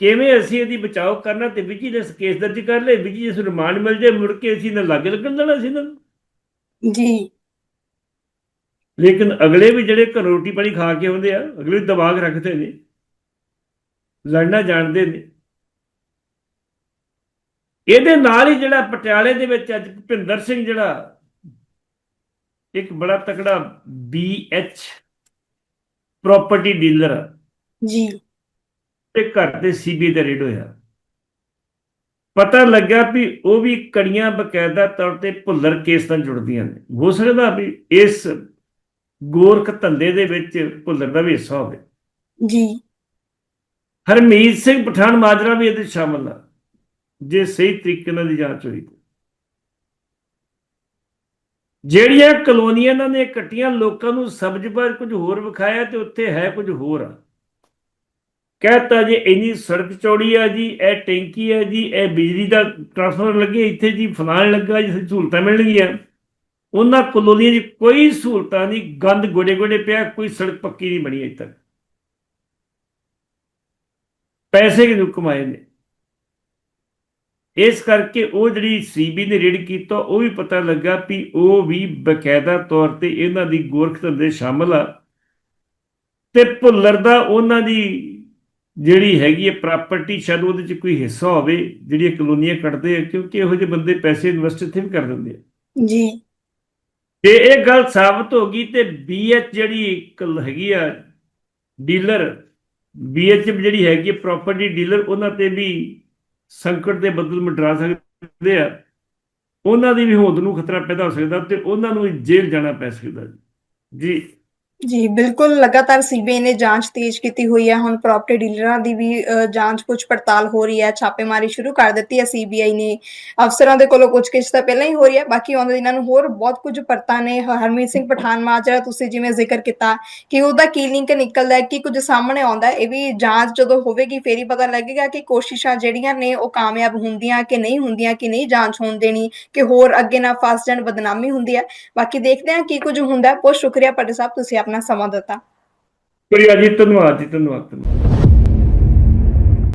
ਕਿਵੇਂ ਅਸੀਂ ਇਹਦੀ ਬਚਾਓ ਕਰਨਾ ਤੇ ਵਿਜੀਲੈਂਸ ਕੇਸ ਦਰਜ ਕਰ ਲੈ ਵਿਜੀਲੈਂਸ ਰਿਮਾਂਡ ਮਿਲ ਜਾਏ ਮੁੜ ਕੇ ਅਸੀਂ ਨਾ ਲਾਗੇ ਲੱਗਣ ਦੇਣਾ ਸੀ ਨੂੰ। ਜੀ। ਲੇਕਿਨ ਅਗਲੇ ਵੀ ਜਿਹੜੇ ਘਰੋਂ ਰੋਟੀ ਪਾਣੀ ਖਾ ਕੇ ਆਉਂਦੇ ਆ ਅਗਲੇ ਦਿਮਾਗ ਰੱਖਦੇ ਨੇ ਲੜਨਾ ਜਾਣਦੇ ਨੇ। ਇਹਦੇ ਨਾਲ ਹੀ ਜਿਹੜਾ ਪਟਿਆਲੇ ਦੇ ਵਿੱਚ ਅੱਜ ਭੁਪਿੰਦਰ ਸਿੰਘ ਜਿਹੜਾ ਇੱਕ ਬੜਾ ਤਕੜਾ ਬੀਐਚ ਪ੍ਰਾਪਰਟੀ ਡੀਲਰ ਜੀ। ਤੇ ਘਰ ਤੇ ਸੀਬੀ ਦਾ ਰੇਡ ਹੋਇਆ। ਪਤਾ ਲੱਗਾ ਵੀ ਉਹ ਵੀ ਕੜੀਆਂ ਬਕਾਇਦਾ ਤੌਰ ਤੇ ਭੁੱਲਰ ਕੇਸ ਨਾਲ ਜੁੜਦੀਆਂ ਨੇ। ਹੋ ਸਕਦਾ ਵੀ ਇਸ ਗੋਰਖ ਧੰਦੇ ਦੇ ਵਿੱਚ ਭੁੱਲਰ ਦਾ ਵੀ ਹਿੱਸਾ ਹੋਵੇ। ਜੀ। ਹਰਮੀਤ ਸਿੰਘ ਪਠਾਨ ਮਾਜਰਾ ਵੀ ਇਹਦੇ ਸ਼ਾਮਲ ਆ ਜੇ ਸਹੀ ਤਰੀਕੇ ਨਾਲ ਦੀ ਜਾਂਚ ਹੋਈ। ਜਿਹੜੀਆਂ ਕਲੋਨੀਆਂ ਇਹਨਾਂ ਨੇ ਕੱਟੀਆਂ ਲੋਕਾਂ ਨੂੰ ਸਬਜ਼ ਪਰ ਕੁਝ ਹੋਰ ਵਿਖਾਇਆ ਤੇ ਉੱਥੇ ਹੈ ਕੁਝ ਹੋਰ ਆ। ਕਹਤਾ ਜੀ, ਇੰਨੀ ਸੜਕ ਚੌੜੀ ਆ ਜੀ, ਇਹ ਟੈਂਕੀ ਹੈ ਜੀ, ਇਹ ਬਿਜਲੀ ਦਾ ਟ੍ਰਾਂਸਫਾਰਮਰ ਲੱਗੇ ਇੱਥੇ ਜੀ, ਫਲਾਣ ਲੱਗਾ ਜੀ ਸਹੂਲਤਾਂ ਮਿਲਣਗੀਆਂ। ਉਹਨਾਂ ਕਲੋਨੀਆਂ 'ਚ ਕੋਈ ਸਹੂਲਤਾਂ ਨਹੀਂ, ਗੰਦ ਗੋਡੇ ਗੋਡੇ ਪਿਆ, ਕੋਈ ਸੜਕ ਪੱਕੀ ਨਹੀਂ ਬਣੀ ਅਜੇ ਤੱਕ। ਪੈਸੇ ਕਿਹਨੂੰ ਕਮਾਏ ਨੇ? ਇਸ ਕਰਕੇ ਉਹ ਜਿਹੜੀ ਸੀਬੀ ਨੇ ਰੇਡ ਕੀਤਾ, ਉਹ ਵੀ ਪਤਾ ਲੱਗਾ ਵੀ ਉਹ ਵੀ ਬਕਾਇਦਾ ਤੌਰ ਤੇ ਇਹਨਾਂ ਦੀ ਗੋਰਖ ਧੰਦੇ ਸ਼ਾਮਲ ਆ। ਤੇ ਭੁੱਲਰ ਦਾ ਉਹਨਾਂ ਦੀ ਜਿਹੜੀ ਹੈਗੀ ਹੈ ਪ੍ਰਾਪਰਟੀ ਸ਼ਾਇਦ ਉਹਦੇ ਚ ਕੋਈ ਹਿੱਸਾ ਹੋਵੇ ਜਿਹੜੀਆਂ ਕਲੋਨੀਆਂ ਕੱਢਦੇ ਆ ਕਿਉਂਕਿ ਇਹੋ ਜਿਹੇ ਬੰਦੇ ਪੈਸੇ ਇਨਵੈਸਟ ਇੱਥੇ ਵੀ ਕਰ ਦਿੰਦੇ ਆ। ਜੀ। ਤੇ ਇਹ ਗੱਲ ਸਾਬਤ ਹੋ ਗਈ ਤੇ ਬੀਐਚ ਜਿਹੜੀ ਹੈਗੀ ਆ ਡੀਲਰ ਬੀਐਚ ਜਿਹੜੀ ਹੈਗੀ ਪ੍ਰਾਪਰਟੀ ਡੀਲਰ ਉਹਨਾਂ ਤੇ ਵੀ ਸੰਕਟ ਦੇ ਬੱਦਲ ਮੰਡਰਾ ਸਕਦੇ ਆ। ਉਹਨਾਂ ਦੀ ਵੀ ਹੋਂਦ ਨੂੰ ਖਤਰਾ ਪੈਦਾ ਹੋ ਸਕਦਾ ਤੇ ਉਹਨਾਂ ਨੂੰ ਜੇਲ੍ਹ ਜਾਣਾ ਪੈ ਸਕਦਾ ਜੀ ਜੀ ਬਿਲਕੁਲ ਲਗਾਤਾਰ ਸੀਬੀਆਈ ਨੇ ਜਾਂਚ ਤੇਜ਼ ਕੀਤੀ ਹੋਈ ਹੈ। ਹੁਣ ਪ੍ਰਾਪਰਟੀ ਡੀਲਰਾਂ ਦੀ ਵੀ ਅ, ਜਾਂਚ ਪੁੱਛ ਪੜਤਾਲ ਹੋ ਰਹੀ ਹੈ। ਛਾਪੇਮਾਰੀ ਸ਼ੁਰੂ ਕਰ ਦਿੱਤੀ ਹੈ ਸੀਬੀਆਈ ਨੇ। ਅਫਸਰਾਂ ਦੇ ਕੋਲੋਂ ਪੁੱਛਗਿੱਛ ਤਾਂ ਪਹਿਲਾਂ ਹੀ ਹੋ ਰਹੀ ਹੈ। ਬਾਕੀ ਆਉਂਦੇ ਦਿਨਾਂ ਨੂੰ ਹੋਰ ਬਹੁਤ ਕੁਝ ਪਰਤਾਂ ਨੇ। ਹ- ਹਰਮੀਤ ਸਿੰਘ ਪਠਾਨ ਮਾਜਰਾ ਤੁਸੀਂ ਜਿਵੇਂ ਜ਼ਿਕਰ ਕੀਤਾ ਕਿ ਉਹਦਾ ਕੀ ਲਿੰਕ ਨਿਕਲਦਾ ਹੈ ਕਿ ਕੁਝ ਸਾਹਮਣੇ ਆਉਂਦਾ ਹੈ ਇਹ ਵੀ ਜਾਂਚ ਜਦੋਂ ਹੋਵੇਗੀ ਫੇਰ ਹੀ ਪਤਾ ਲੱਗੇਗਾ ਕਿ ਕੋਸ਼ਿਸ਼ਾਂ ਜਿਹੜੀਆਂ ਨੇ ਉਹ ਕਾਮਯਾਬ ਹੁੰਦੀਆਂ ਕਿ ਨਹੀਂ ਹੁੰਦੀਆਂ ਕਿ ਨਹੀਂ ਜਾਂਚ ਹੋਣ ਦੇਣੀ ਕਿ ਹੋਰ ਅੱਗੇ ਨਾ ਫਸ ਜਾਣ ਬਦਨਾਮੀ ਹੁੰਦੀ ਹੈ। ਬਾਕੀ ਦੇਖਦੇ ਹਾਂ ਕੀ ਕੁਝ ਹੁੰਦਾ ਹੈ। ਬਹੁਤ ਸ਼ੁਕਰੀਆ ਪਟੇ ਸਾਹਿਬ ਤੁਸੀਂ ਆਪਣਾ ਸਮਾਂ ਦਿੱਤਾ ਸ਼ੁਕਰੀਆ